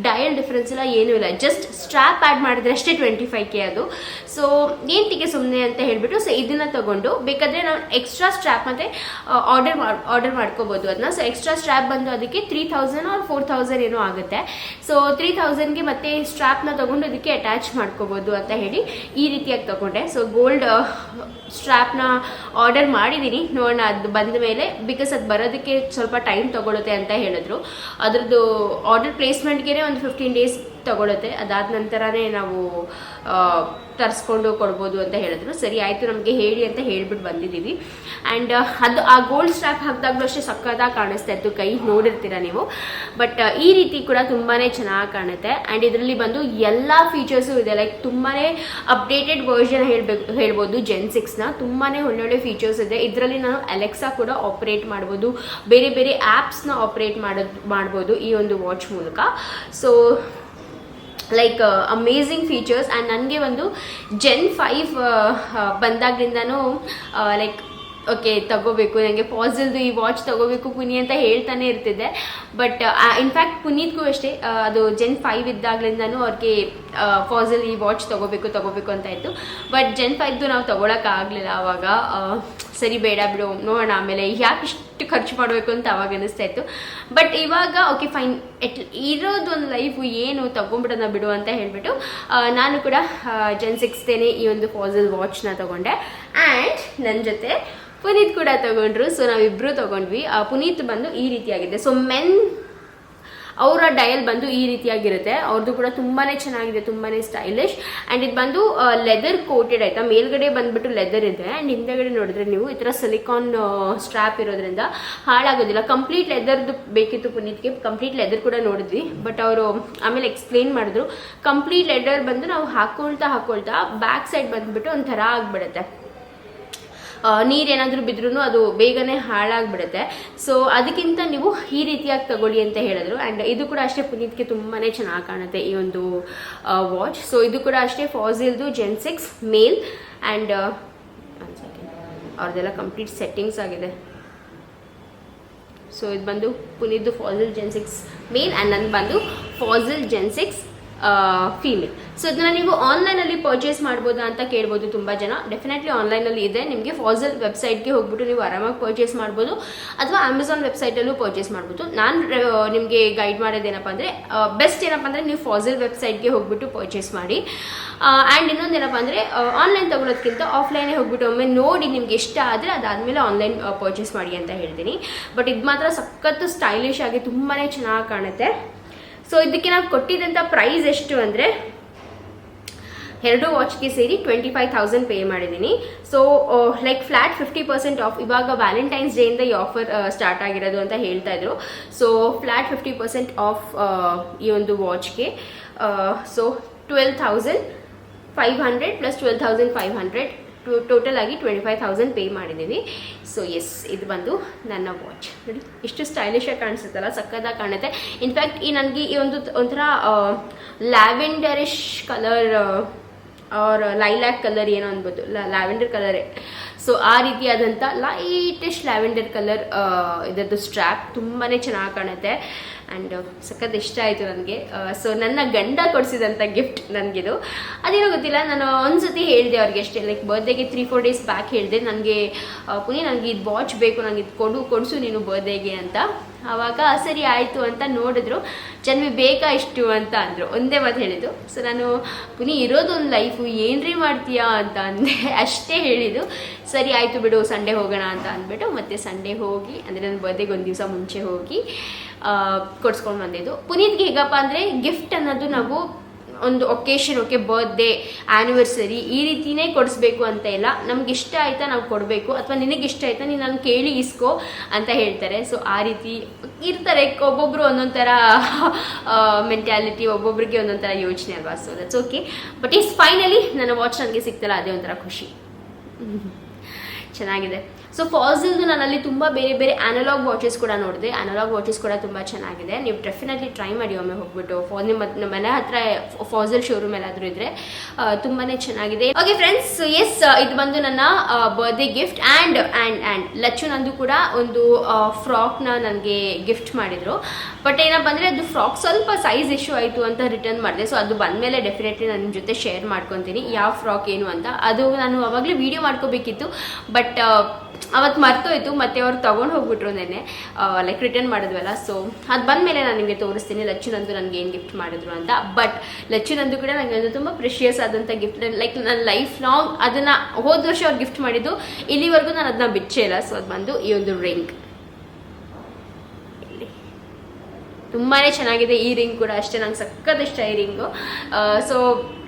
ಡಯಲ್ ಡಿಫ್ರೆನ್ಸ್ ಇಲ್ಲ, ಏನೂ ಇಲ್ಲ. ಜಸ್ಟ್ ಸ್ಟ್ರಾಪ್ ಆ್ಯಡ್ ಮಾಡಿದ್ರೆ ಅಷ್ಟೇ ಟ್ವೆಂಟಿ ಫೈವ್ ಕೆ ಅದು. ಸೊ ಏನ್ತಿಗೆ ಸುಮ್ಮನೆ ಅಂತ ಹೇಳಿಬಿಟ್ಟು ಸೊ ಇದನ್ನು ತಗೊಂಡು ಬೇಕಾದರೆ ನಾವು ಎಕ್ಸ್ಟ್ರಾ ಸ್ಟ್ರಾಪ್ ಮತ್ತು ಆರ್ಡರ್ ಮಾಡಿ ಆರ್ಡರ್ ಮಾಡ್ಕೋಬೋದು ಅದನ್ನ ಸೊ ಎಕ್ಸ್ಟ್ರಾ ಸ್ಟ್ರಾಪ್ ಬಂದು ಅದಕ್ಕೆ three thousand or four thousand ಏನೋ ಆಗುತ್ತೆ. ಸೊ ತ್ರೀ ತೌಸಂಡ್ಗೆ ಮತ್ತೆ ಸ್ಟ್ರಾಪ್ನ ತಗೊಂಡು ಅದಕ್ಕೆ ಅಟ್ಯಾಚ್ ಮಾಡ್ಕೋಬೋದು ಅಂತ ಹೇಳಿ ಈ ರೀತಿಯಾಗಿ ತಗೊಂಡೆ. ಸೊ ಗೋಲ್ಡ್ ಸ್ಟ್ರಾಪ್ನ ಆರ್ಡರ್ ಮಾಡಿದ್ದೀನಿ ನೋಡೋಣ, ಅದು ಬಂದ ಮೇಲೆ ಬಿಕಾಸ್ ಅದು ಬರೋದಕ್ಕೆ ಸ್ವಲ್ಪ ಟೈಮ್ ತೊಗೊಳುತ್ತೆ ಅಂತ ಹೇಳಿದ್ರು. ಅದರದ್ದು ಆರ್ಡರ್ ಪ್ಲೇಸ್ಮೆಂಟ್ಗೆ ಒಂದು ಫಿಫ್ಟೀನ್ ಡೇಸ್ ತಗೊಳುತ್ತೆ. ಅದಾದ ನಂತರನೇ ನಾವು ತರಿಸ್ಕೊಂಡು ಕೊಡ್ಬೋದು ಅಂತ ಹೇಳಿದ್ರು. ಸರಿ, ಆಯಿತು, ನಮಗೆ ಹೇಳಿ ಅಂತ ಹೇಳ್ಬಿಟ್ಟು ಬಂದಿದ್ದೀವಿ. ಆ್ಯಂಡ್ ಅದು, ಆ ಗೋಲ್ಡ್ ಸ್ಟ್ರಾಪ್ ಹಾಕಿದಾಗಲೂ ಅಷ್ಟೇ ಸಕ್ಕತ್ತಾಗಿ ಕಾಣಿಸ್ತಾ ಇತ್ತು ಕೈ. ನೋಡಿರ್ತೀರ ನೀವು? ಬಟ್ ಈ ರೀತಿ ಕೂಡ ತುಂಬಾ ಚೆನ್ನಾಗಿ ಕಾಣುತ್ತೆ. ಆ್ಯಂಡ್ ಇದರಲ್ಲಿ ಬಂದು ಎಲ್ಲ ಫೀಚರ್ಸು ಇದೆ. ಲೈಕ್ ತುಂಬಾ ಅಪ್ಡೇಟೆಡ್ ವರ್ಷನ್ ಹೇಳಬೇಕು, ಹೇಳ್ಬೋದು ಜೆನ್ ಸಿಕ್ಸ್ನ ತುಂಬಾ ಒಳ್ಳೊಳ್ಳೆ ಫೀಚರ್ಸ್ ಇದೆ. ಇದರಲ್ಲಿ ನಾನು ಅಲೆಕ್ಸಾ ಕೂಡ ಆಪ್ರೇಟ್ ಮಾಡ್ಬೋದು. ಬೇರೆ ಬೇರೆ ಆ್ಯಪ್ಸ್ನ ಆಪ್ರೇಟ್ ಮಾಡೋದು ಮಾಡ್ಬೋದು ಈ ಒಂದು ವಾಚ್ ಮೂಲಕ. So like amazing features and ನನಗೆ ಒಂದು ಜೆನ್ ಫೈವ್ ಬಂದಾಗ್ಲಿಂದನೂ ಲೈಕ್ ಓಕೆ ತಗೋಬೇಕು. ನನಗೆ ಪಾಸಿಲ್ದು ಈ ವಾಚ್ ತಗೋಬೇಕು ಪುನಿ ಅಂತ ಹೇಳ್ತಾನೆ ಇರ್ತಿದ್ದೆ. ಬಟ್ ಇನ್ಫ್ಯಾಕ್ಟ್ ಪುನೀತ್ಗೂ ಅಷ್ಟೇ ಅದು ಜೆನ್ ಫೈವ್ ಇದ್ದಾಗ್ಲಿಂದನೂ ಅವ್ರಿಗೆ ಪಾಸಿಲ್ ಈ ವಾಚ್ ತಗೋಬೇಕು ತಗೋಬೇಕು ಅಂತ ಇತ್ತು. ಬಟ್ ಜೆನ್ ಫೈವ್ದು ನಾವು ತಗೊಳಕ್ಕಾಗಲಿಲ್ಲ ಆವಾಗ ಸರಿ, ಬೇಡ ಬಿಡು. ನೋಡೋಣ. ಆಮೇಲೆ ಯಾಕೆ ಇಷ್ಟು ಖರ್ಚು ಮಾಡಬೇಕು ಅಂತ ಅವಾಗ ಅನಿಸ್ತಾ ಇತ್ತು. ಬಟ್ ಇವಾಗ ಓಕೆ ಫೈನ್ ಎಟ್ ಇರೋದೊಂದು ಲೈಫು ಏನು ತಗೊಂಬಿಡೋಣ ಬಿಡು ಅಂತ ಹೇಳ್ಬಿಟ್ಟು ನಾನು ಕೂಡ ಜನ್ ಸಿಕ್ಸ್ತೇನೆ ಈ ಒಂದು ಫಾಸಲ್ ವಾಚ್ನ ತಗೊಂಡೆ. ಆ್ಯಂಡ್ ನನ್ನ ಜೊತೆ ಪುನೀತ್ ಕೂಡ ತಗೊಂಡ್ರು. ಸೊ ನಾವಿಬ್ಬರು ತಗೊಂಡ್ವಿ. ಪುನೀತ್ ಬಂದು ಈ ರೀತಿಯಾಗಿದೆ. ಸೊ ಮೆನ್ ಅವರ ಡಯಲ್ ಬಂದು ಈ ರೀತಿಯಾಗಿರುತ್ತೆ. ಅವ್ರದ್ದು ಕೂಡ ತುಂಬಾ ಚೆನ್ನಾಗಿದೆ ತುಂಬಾ ಸ್ಟೈಲಿಶ್ ಆ್ಯಂಡ್ ಇದು ಬಂದು ಲೆದರ್ ಕೋಟೆಡ್ ಆಯಿತಾ? ಮೇಲ್ಗಡೆ ಬಂದ್ಬಿಟ್ಟು ಲೆದರ್ ಇದೆ. ಆ್ಯಂಡ್ ಹಿಂದೆಗಡೆ ನೋಡಿದ್ರೆ ನೀವು ಈ ಥರ ಸಿಲಿಕಾನ್ ಸ್ಟ್ರಾಪ್ ಇರೋದ್ರಿಂದ ಹಾಳಾಗೋದಿಲ್ಲ. ಕಂಪ್ಲೀಟ್ ಲೆದರ್ದು ಬೇಕಿತ್ತು ಪುನೀತ್ಗೆ. ಕಂಪ್ಲೀಟ್ ಲೆದರ್ ಕೂಡ ನೋಡಿದ್ವಿ. ಬಟ್ ಅವರು, ಆಮೇಲೆ ಎಕ್ಸ್ಪ್ಲೈನ್ ಮಾಡಿದ್ರು. ಕಂಪ್ಲೀಟ್ ಲೆದರ್ ಬಂದು ನಾವು ಹಾಕೊಳ್ತಾ ಹಾಕೊಳ್ತಾ ಬ್ಯಾಕ್ ಸೈಡ್ ಬಂದುಬಿಟ್ಟು ಒಂಥರ ಆಗಿಬಿಡುತ್ತೆ. ನೀರೇನಾದರೂ ಬಿದ್ರೂ ಅದು ಬೇಗನೆ ಹಾಳಾಗ್ಬಿಡುತ್ತೆ. ಸೊ ಅದಕ್ಕಿಂತ ನೀವು ಈ ರೀತಿಯಾಗಿ ತಗೊಳ್ಳಿ ಅಂತ ಹೇಳಿದ್ರು. ಆ್ಯಂಡ್ ಇದು ಕೂಡ ಅಷ್ಟೇ ಪುನೀತ್ಗೆ ತುಂಬಾ ಚೆನ್ನಾಗಿ ಕಾಣುತ್ತೆ ಈ ಒಂದು ವಾಚ್ ಸೊ ಇದು ಕೂಡ ಅಷ್ಟೇ ಫಾಸಿಲ್ದು ಜೆನ್ಸೆಕ್ಸ್ ಮೇಲ್. ಆ್ಯಂಡ್ ಅವ್ರದ್ದೆಲ್ಲ ಕಂಪ್ಲೀಟ್ ಸೆಟ್ಟಿಂಗ್ಸ್ ಆಗಿದೆ. ಸೊ ಇದು ಬಂದು ಪುನೀತ್ದು ಫಾಸಿಲ್ ಜೆನ್ಸಿಕ್ಸ್ ಮೇಲ್. ಆ್ಯಂಡ್ ನಂದು ಬಂದು ಫಾಸಿಲ್ ಜೆನ್ ಫೀಮೇಲ್ ಸೊ ಇದನ್ನ ನೀವು ಆನ್ಲೈನಲ್ಲಿ ಪರ್ಚೇಸ್ ಮಾಡ್ಬೋದಾ ಅಂತ ಕೇಳ್ಬೋದು ತುಂಬ ಜನ. ಡೆಫಿನೆಟ್ಲಿ ಆನ್ಲೈನಲ್ಲಿ ಇದೆ. ನಿಮಗೆ ಫಾಸಲ್ ವೆಬ್ಸೈಟ್ಗೆ ಹೋಗ್ಬಿಟ್ಟು ನೀವು ಆರಾಮಾಗಿ ಪರ್ಚೇಸ್ ಮಾಡ್ಬೋದು. ಅಥವಾ ಅಮೆಝಾನ್ ವೆಬ್ಸೈಟಲ್ಲೂ ಪರ್ಚೇಸ್ ಮಾಡ್ಬೋದು. ನಾನು ನಿಮಗೆ ಗೈಡ್ ಮಾಡೋದೇನಪ್ಪ ಅಂದರೆ ಬೆಸ್ಟ್ ಏನಪ್ಪ ಅಂದರೆ ನೀವು ಫಾಸಲ್ ವೆಬ್ಸೈಟ್ಗೆ ಹೋಗ್ಬಿಟ್ಟು ಪರ್ಚೇಸ್ ಮಾಡಿ. ಆ್ಯಂಡ್ ಇನ್ನೊಂದೇನಪ್ಪ ಅಂದರೆ ಆನ್ಲೈನ್ ತಗೊಳ್ಳೋದಕ್ಕಿಂತ ಆಫ್ಲೈನೇ ಹೋಗ್ಬಿಟ್ಟು ಒಮ್ಮೆ ನೋಡಿ ನಿಮ್ಗೆ ಇಷ್ಟ ಆದರೆ ಅದಾದಮೇಲೆ ಆನ್ಲೈನ್ ಪರ್ಚೇಸ್ ಮಾಡಿ ಅಂತ ಹೇಳ್ತೀನಿ. ಬಟ್ ಇದು ಮಾತ್ರ ಸಖತ್ತು ಸ್ಟೈಲಿಶ್ ಆಗಿ ತುಂಬಾ ಚೆನ್ನಾಗಿ ಕಾಣುತ್ತೆ. ಸೊ ಇದಕ್ಕೆ ನಾವು ಕೊಟ್ಟಿದ್ದಂಥ ಪ್ರೈಸ್ ಎಷ್ಟು ಅಂದರೆ ಎರಡು ವಾಚ್ಗೆ ಸೇರಿ ಟ್ವೆಂಟಿ ಫೈವ್ ತೌಸಂಡ್ ಪೇ ಮಾಡಿದ್ದೀನಿ so like flat fifty percent off ಇವಾಗ ವ್ಯಾಲೆಂಟೈನ್ಸ್ ಡೇಯಿಂದ ಈ ಆಫರ್ ಸ್ಟಾರ್ಟ್ ಆಗಿರೋದು ಅಂತ ಹೇಳ್ತಾ ಇದ್ರು. So flat fifty percent off ಈ ಒಂದು ವಾಚ್ಗೆ so twelve thousand five hundred plus twelve thousand five hundred total ಆಗಿ ಟ್ವೆಂಟಿ ಫೈವ್ ತೌಸಂಡ್ ಪೇ ಮಾಡಿದ್ದೀನಿ ಸೊ ಎಸ್ ಇದು ಬಂದು ನನ್ನ ವಾಚ್ ನೋಡಿ, ಇಷ್ಟು ಸ್ಟೈಲಿಶ್ ಆಗಿ ಕಾಣಿಸುತ್ತಲ್ಲ ಸಕ್ಕದಾಗಿ ಕಾಣುತ್ತೆ. ಇನ್ಫ್ಯಾಕ್ಟ್ ಈ ನನಗೆ ಈ ಒಂದು ಒಂಥರ ಲ್ಯಾವೆಂಡರಿಶ್ ಕಲರ್ ಅವ್ರ ಲೈಲ್ಯಾಕ್ ಕಲರ್ ಏನೋ ಅನ್ಬೋದು. ಲ್ಯಾವೆಂಡರ್ ಕಲರೇ ಸೊ ಸೊ ಆ ರೀತಿಯಾದಂಥ ಲೈಟೆಸ್ಟ್ ಲ್ಯಾವೆಂಡರ್ ಕಲರ್ ಇದರದ್ದು ಸ್ಟ್ರ್ಯಾಪ್ ತುಂಬಾ ಚೆನ್ನಾಗಿ ಕಾಣುತ್ತೆ. ಆ್ಯಂಡ್ ಸಖತ್ ಇಷ್ಟ ಆಯಿತು ನನಗೆ. ಸೊ ನನ್ನ ಗಂಡ ಕೊಡಿಸಿದಂಥ ಗಿಫ್ಟ್ ನನಗಿದು. ಅದೇನೋ ಗೊತ್ತಿಲ್ಲ, ನಾನು ಒಂದ್ಸತಿ ಹೇಳಿದೆ ಅವ್ರಿಗೆ ಅಷ್ಟೇ. ಲೈಕ್ ಬರ್ತ್ಡೇಗೆ ತ್ರೀ ಫೋರ್ ಡೇಸ್ ಬ್ಯಾಕ್ ಹೇಳಿದೆ. ನನಗೆ ಪುನಿ ನನಗೆ ಇದು ವಾಚ್ ಬೇಕು ನನಗೆ ಇದು ಕೊಡು, ಕೊಡಿಸು ನೀನು ಬರ್ತ್ಡೇಗೆ ಅಂತ. ಆವಾಗ ಸರಿ ಆಯಿತು ಅಂತ ನೋಡಿದ್ರು. ಜನ್ಮ ಬೇಕಾ ಇಷ್ಟು? ಅಂತ ಅಂದರು. ಒಂದೇ ಮಾತು ಹೇಳಿದ್ದು. ಸೊ ನಾನು ಪುನಿ ಇರೋದೊಂದು ಲೈಫು ಏನ್ರಿ ಮಾಡ್ತೀಯಾ? ಅಂತ ಅಂದೆ. ಅಷ್ಟೇ ಹೇಳಿದ್ದು. ಸರಿ ಆಯಿತು ಬಿಡು, ಸಂಡೇ ಹೋಗೋಣ ಅಂತ ಅಂದ್ಬಿಟ್ಟು ಮತ್ತೆ ಸಂಡೇ ಹೋಗಿ, ಅಂದರೆ ನನ್ನ ಬರ್ತ್ಡೇಗೆ ಒಂದು ದಿವಸ ಮುಂಚೆ ಹೋಗಿ ಕೊಡ್ಸ್ಕೊಂಡು ಬಂದಿದ್ದು. ಪುನೀತ್ಗೆ ಹೇಗಪ್ಪ ಅಂದರೆ ಗಿಫ್ಟ್ ಅನ್ನೋದು ನಾವು ಒಂದು ಒಕೇಶನ್ ಓಕೆ ಬರ್ತ್ಡೇ ಆ್ಯನಿವರ್ಸರಿ ಈ ರೀತಿನೇ ಕೊಡಿಸ್ಬೇಕು ಅಂತ ಇಲ್ಲ. ನಮ್ಗೆ ಇಷ್ಟ ಆಯ್ತಾ ನಾವು ಕೊಡಬೇಕು, ಅಥವಾ ನಿನಗೆ ಇಷ್ಟ ಆಯ್ತಾ ನೀನು ನಾನು ಕೇಳಿ ಇಸ್ಕೋ ಅಂತ ಹೇಳ್ತಾರೆ. ಸೊ ಆ ರೀತಿ ಇರ್ತಾರೆ ಒಬ್ಬೊಬ್ಬರು ಒಂದೊಂದು ಥರ ಮೆಂಟ್ಯಾಲಿಟಿ ಒಬ್ಬೊಬ್ರಿಗೆ ಒಂದೊಂದು ಯೋಚನೆ ಅಲ್ವಾ? So that's okay but is finally ನನ್ನ ವಾಚ್ ನನಗೆ ಸಿಗ್ತಲ್ಲ, ಅದೇ ಒಂಥರ ಖುಷಿ. ಚೆನ್ನಾಗಿದೆ. ಸೊ ನಾನು ಅಲ್ಲಿ ತುಂಬ ಬೇರೆ ಬೇರೆ ಅನಲಾಗ್ ವಾಚಸ್ ಕೂಡ ನೋಡಿದೆ. ಅನಲಾಗ್ ವಾಚಸ್ ಕೂಡ ತುಂಬ ಚೆನ್ನಾಗಿದೆ. ನೀವು ಡೆಫಿನೆಟ್ಲಿ ಟ್ರೈ ಮಾಡಿ ಒಮ್ಮೆ ಹೋಗ್ಬಿಟ್ಟು, ಫೋ ನಿಮ್ಮ ನಮ್ಮ ಮನೆ ಹತ್ರ ಫಾಸಿಲ್ ಶೋರೂಮ್ ಎಲ್ಲಾದರೂ ಇದ್ರೆ ತುಂಬಾ ಚೆನ್ನಾಗಿದೆ. ಓಕೆ ಫ್ರೆಂಡ್ಸ್ ಎಸ್ ಇದು ಬಂದು ನನ್ನ birthday gift and and and Lachchu ನಂದು ಕೂಡ ಒಂದು ಫ್ರಾಕ್ನ ನನಗೆ ಗಿಫ್ಟ್ ಮಾಡಿದರು. ಬಟ್ ಏನಪ್ಪ ಅಂದರೆ ಅದು ಫ್ರಾಕ್ ಸ್ವಲ್ಪ ಸೈಜ್ ಇಶ್ಯೂ ಆಯಿತು ಅಂತ ರಿಟರ್ನ್ ಮಾಡಿದೆ. ಸೊ ಅದು ಬಂದಮೇಲೆ ಡೆಫಿನೆಟ್ಲಿ ನಾನು ನಿಮ್ಮ ಜೊತೆ ಶೇರ್ ಮಾಡ್ಕೊತೀನಿ. ಯಾವ ಫ್ರಾಕ್ ಏನು ಅಂತ. ಅದು ನಾನು ಅವಾಗಲೇ ವೀಡಿಯೋ ಮಾಡ್ಕೋಬೇಕಿತ್ತು. ಬಟ್ ಅವತ್ತು ಮರ್ತೋಯ್ತು, ಮತ್ತೆ ಅವ್ರು ತೊಗೊಂಡು ಹೋಗ್ಬಿಟ್ರು ನೆನ್ನೆ ಲೈಕ್ ರಿಟರ್ನ್ ಮಾಡಿದ್ವಲ್ಲ ಸೊ ಅದು ಬಂದಮೇಲೆ ನಾನು ನಿಮಗೆ ತೋರಿಸ್ತೀನಿ ಲಚ್ಚುನಂದು ನನಗೆ ಏನು ಗಿಫ್ಟ್ ಮಾಡಿದ್ರು ಅಂತ. ಬಟ್ ಲಚ್ಚುನಂದು ಕೂಡ ನನಗೆ ಒಂದು ತುಂಬ ಪ್ರಿಷಿಯಸ್ ಆದಂಥ ಗಿಫ್ಟ್ ಲೈಕ್ ನನ್ನ ಲೈಫ್ ಲಾಂಗ್ ಅದನ್ನು ಹೋದ ವರ್ಷ ಅವ್ರು ಗಿಫ್ಟ್ ಮಾಡಿದ್ದು, ಇಲ್ಲಿವರೆಗೂ ನಾನು ಅದನ್ನ ಬಿಚ್ಚೇ ಇಲ್ಲ. ಸೊ ಅದು ಬಂದು ಈ ಒಂದು ರಿಂಗ್ ತುಂಬಾ ಚೆನ್ನಾಗಿದೆ ಈ ರಿಂಗ್ ಕೂಡ, ಅಷ್ಟೇ ನಂಗೆ ಸಖತ್ ಇಷ್ಟ ಈ ರಿಂಗು ಸೊ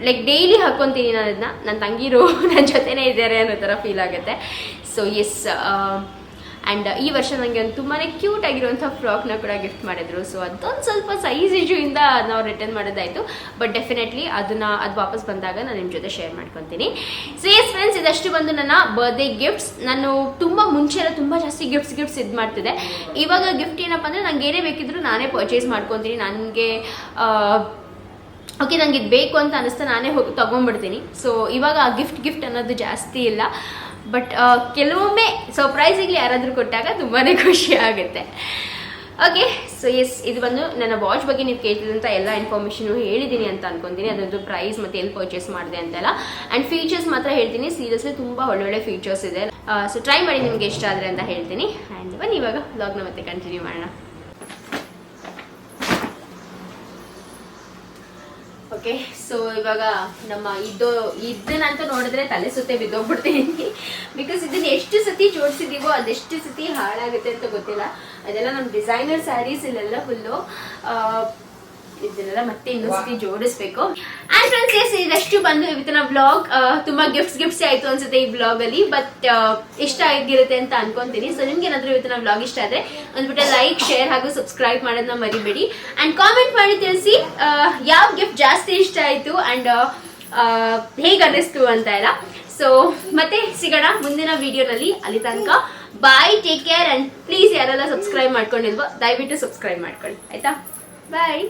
ಲೈಕ್ ಡೈಲಿ ಹಾಕ್ಕೊತೀನಿ ನಾನು ಅದನ್ನ ನನ್ನ ತಂಗಿರು ನನ್ನ ಜೊತೆನೇ ಇದ್ದಾರೆ ಅನ್ನೋ ಥರ ಫೀಲ್ ಆಗುತ್ತೆ. ಸೊ ಎಸ್ ಆ್ಯಂಡ್ ಈ ವರ್ಷ ನನಗೆ ಒಂದು ತುಂಬಾ ಕ್ಯೂಟ್ ಆಗಿರುವಂಥ ಫ್ರಾಕ್ನ ಕೂಡ ಗಿಫ್ಟ್ ಮಾಡಿದ್ರು. ಸೊ ಅದೊಂದು ಸ್ವಲ್ಪ ಸೈಜ್ ಇಶ್ಯೂಯಿಂದ ನಾವು ರಿಟರ್ನ್ ಮಾಡೋದಾಯಿತು ಬಟ್ ಡೆಫಿನೆಟ್ಲಿ ಅದನ್ನು ಅದು ವಾಪಸ್ ಬಂದಾಗ ನಾನು ನಿಮ್ಮ ಜೊತೆ ಶೇರ್ ಮಾಡ್ಕೊತೀನಿ. ಸೊ ಎಸ್ ಫ್ರೆಂಡ್ಸ್ ಇದಷ್ಟು ಬಂದು ನನ್ನ ಬರ್ತ್ಡೇ ಗಿಫ್ಟ್ಸ್ ನಾನು ತುಂಬ ಮುಂಚೆ ಎಲ್ಲ ತುಂಬ ಜಾಸ್ತಿ ಗಿಫ್ಟ್ಸ್ ಗಿಫ್ಟ್ಸ್ ಇದು ಮಾಡ್ತಿದ್ದೆ. ಇವಾಗ ಗಿಫ್ಟ್ ಏನಪ್ಪ ಅಂದರೆ ನಂಗೆ ಏನೇ ಬೇಕಿದ್ರು ನಾನೇ ಪರ್ಚೇಸ್ ಮಾಡ್ಕೊತೀನಿ. ನನಗೆ ಓಕೆ ನಂಗೆ ಇದು ಬೇಕು ಅಂತ ಅನ್ನಿಸ್ತಾ ನಾನೇ ಹೋಗಿ ತೊಗೊಂಡ್ಬಿಡ್ತೀನಿ. ಸೊ ಇವಾಗ ಆ ಗಿಫ್ಟ್ ಗಿಫ್ಟ್ ಅನ್ನೋದು ಜಾಸ್ತಿ ಇಲ್ಲ. ಬಟ್ ಕೆಲವೊಮ್ಮೆ ಸರ್ಪ್ರೈಸಿಂಗ್ಲಿ ಯಾರಾದರೂ ಕೊಟ್ಟಾಗ ತುಂಬಾ ಖುಷಿ ಆಗುತ್ತೆ. ಓಕೆ ಸೊ ಎಸ್ ಇದು ಬಂದು ನನ್ನ ವಾಚ್ ಬಗ್ಗೆ ನೀವು ಕೇಳ್ತಿದ್ದಂಥ ಎಲ್ಲ ಇನ್ಫಾರ್ಮೇಷನು ಹೇಳಿದ್ದೀನಿ ಅಂತ ಅನ್ಕೊಂತೀನಿ. ಅದರದ್ದು ಪ್ರೈಸ್ ಮತ್ತು ಎಲ್ಲಿ ಪರ್ಚೇಸ್ ಮಾಡಿದೆ ಅಂತೆಲ್ಲ. ಆ್ಯಂಡ್ ಫೀಚರ್ಸ್ ಮಾತ್ರ ಹೇಳ್ತೀನಿ. ಸೀರಿಯಸ್ಲಿ ತುಂಬ ಒಳ್ಳೊಳ್ಳೆ ಫೀಚರ್ಸ್ ಇದೆ. ಸೊ ಟ್ರೈ ಮಾಡಿ ನಿಮಗೆ ಇಷ್ಟ ಆದರೆ ಅಂತ ಹೇಳ್ತೀನಿ. ಆ್ಯಂಡ್ ಬನ್ನಿ ಇವಾಗ ಬ್ಲಾಗ್ನ ಮತ್ತೆ ಕಂಟಿನ್ಯೂ ಮಾಡೋಣ. ಓಕೆ ಸೊ ಇವಾಗ ನಮ್ಮ ಇದು ಇದನ್ನಂತೂ ನೋಡಿದ್ರೆ ತಲೆ ಸುತ್ತೆ ಬಿದ್ದೋಗ್ಬಿಡ್ತೀನಿ. ಬಿಕಾಸ್ ಇದನ್ನ ಎಷ್ಟು ಸತಿ ಜೋಡಿಸಿದೀವೋ ಅದೆಷ್ಟು ಸತಿ ಹಾಳಾಗುತ್ತೆ ಅಂತ ಗೊತ್ತಿಲ್ಲ. ಅದೆಲ್ಲ ನಮ್ಮ ಡಿಸೈನರ್ ಸ್ಯಾರೀಸ್ ಇಲ್ಲೆಲ್ಲ ಫುಲ್ಲು ಇದನ್ನೆಲ್ಲ ಮತ್ತೆ ಇನ್ನೊಂದು ಸತಿ ಜೋಡಿಸ್ಬೇಕು. ಆ್ಯಂಡ್ ಫ್ರೆಂಡ್ಸ್ ಎಸ್ ಇದಷ್ಟು ಬಂದು ಇವತ್ತಿನ ಬ್ಲಾಗ್ ತುಂಬಾ ಗಿಫ್ಟ್ಸ್ ಗಿಫ್ಟ್ಸ್ ಆಯ್ತು ಅನ್ಸುತ್ತೆ ಈ ಬ್ಲಾಗ್ ಅಲ್ಲಿ ಬಟ್ ಇಷ್ಟ ಆಗಿರುತ್ತೆ ಅಂತ ಅನ್ಕೊಂತೀನಿ. ಸೊ ನಿಮ್ಗೆ ಏನಾದ್ರೂ ಇವತ್ತಿನ ಬ್ಲಾಗ್ ಇಷ್ಟ ಆದ್ರೆ ಅಂದ್ಬಿಟ್ಟು ಲೈಕ್ ಶೇರ್ ಹಾಗೂ ಸಬ್ಸ್ಕ್ರೈಬ್ ಮಾಡೋದನ್ನ ಮರಿಬೇಡಿ. ಅಂಡ್ ಕಾಮೆಂಟ್ ಮಾಡಿ ತಿಳಿಸಿ ಯಾವ ಗಿಫ್ಟ್ ಜಾಸ್ತಿ ಇಷ್ಟ ಆಯ್ತು ಅಂಡ್ ಹೇಗೆ ಅನ್ನಿಸ್ತು ಅಂತ ಎಲ್ಲ. ಸೊ ಮತ್ತೆ ಸಿಗೋಣ ಮುಂದಿನ ವಿಡಿಯೋನಲ್ಲಿ ಅಲ್ಲಿ ತನಕ. Bye take care and please ಯಾರೆಲ್ಲ ಸಬ್ಸ್ಕ್ರೈಬ್ ಮಾಡ್ಕೊಂಡಿಲ್ವೋ ದಯವಿಟ್ಟು ಸಬ್ಸ್ಕ್ರೈಬ್ ಮಾಡ್ಕೊಳ್ಳಿ. ಆಯ್ತಾ? ಬಾಯ್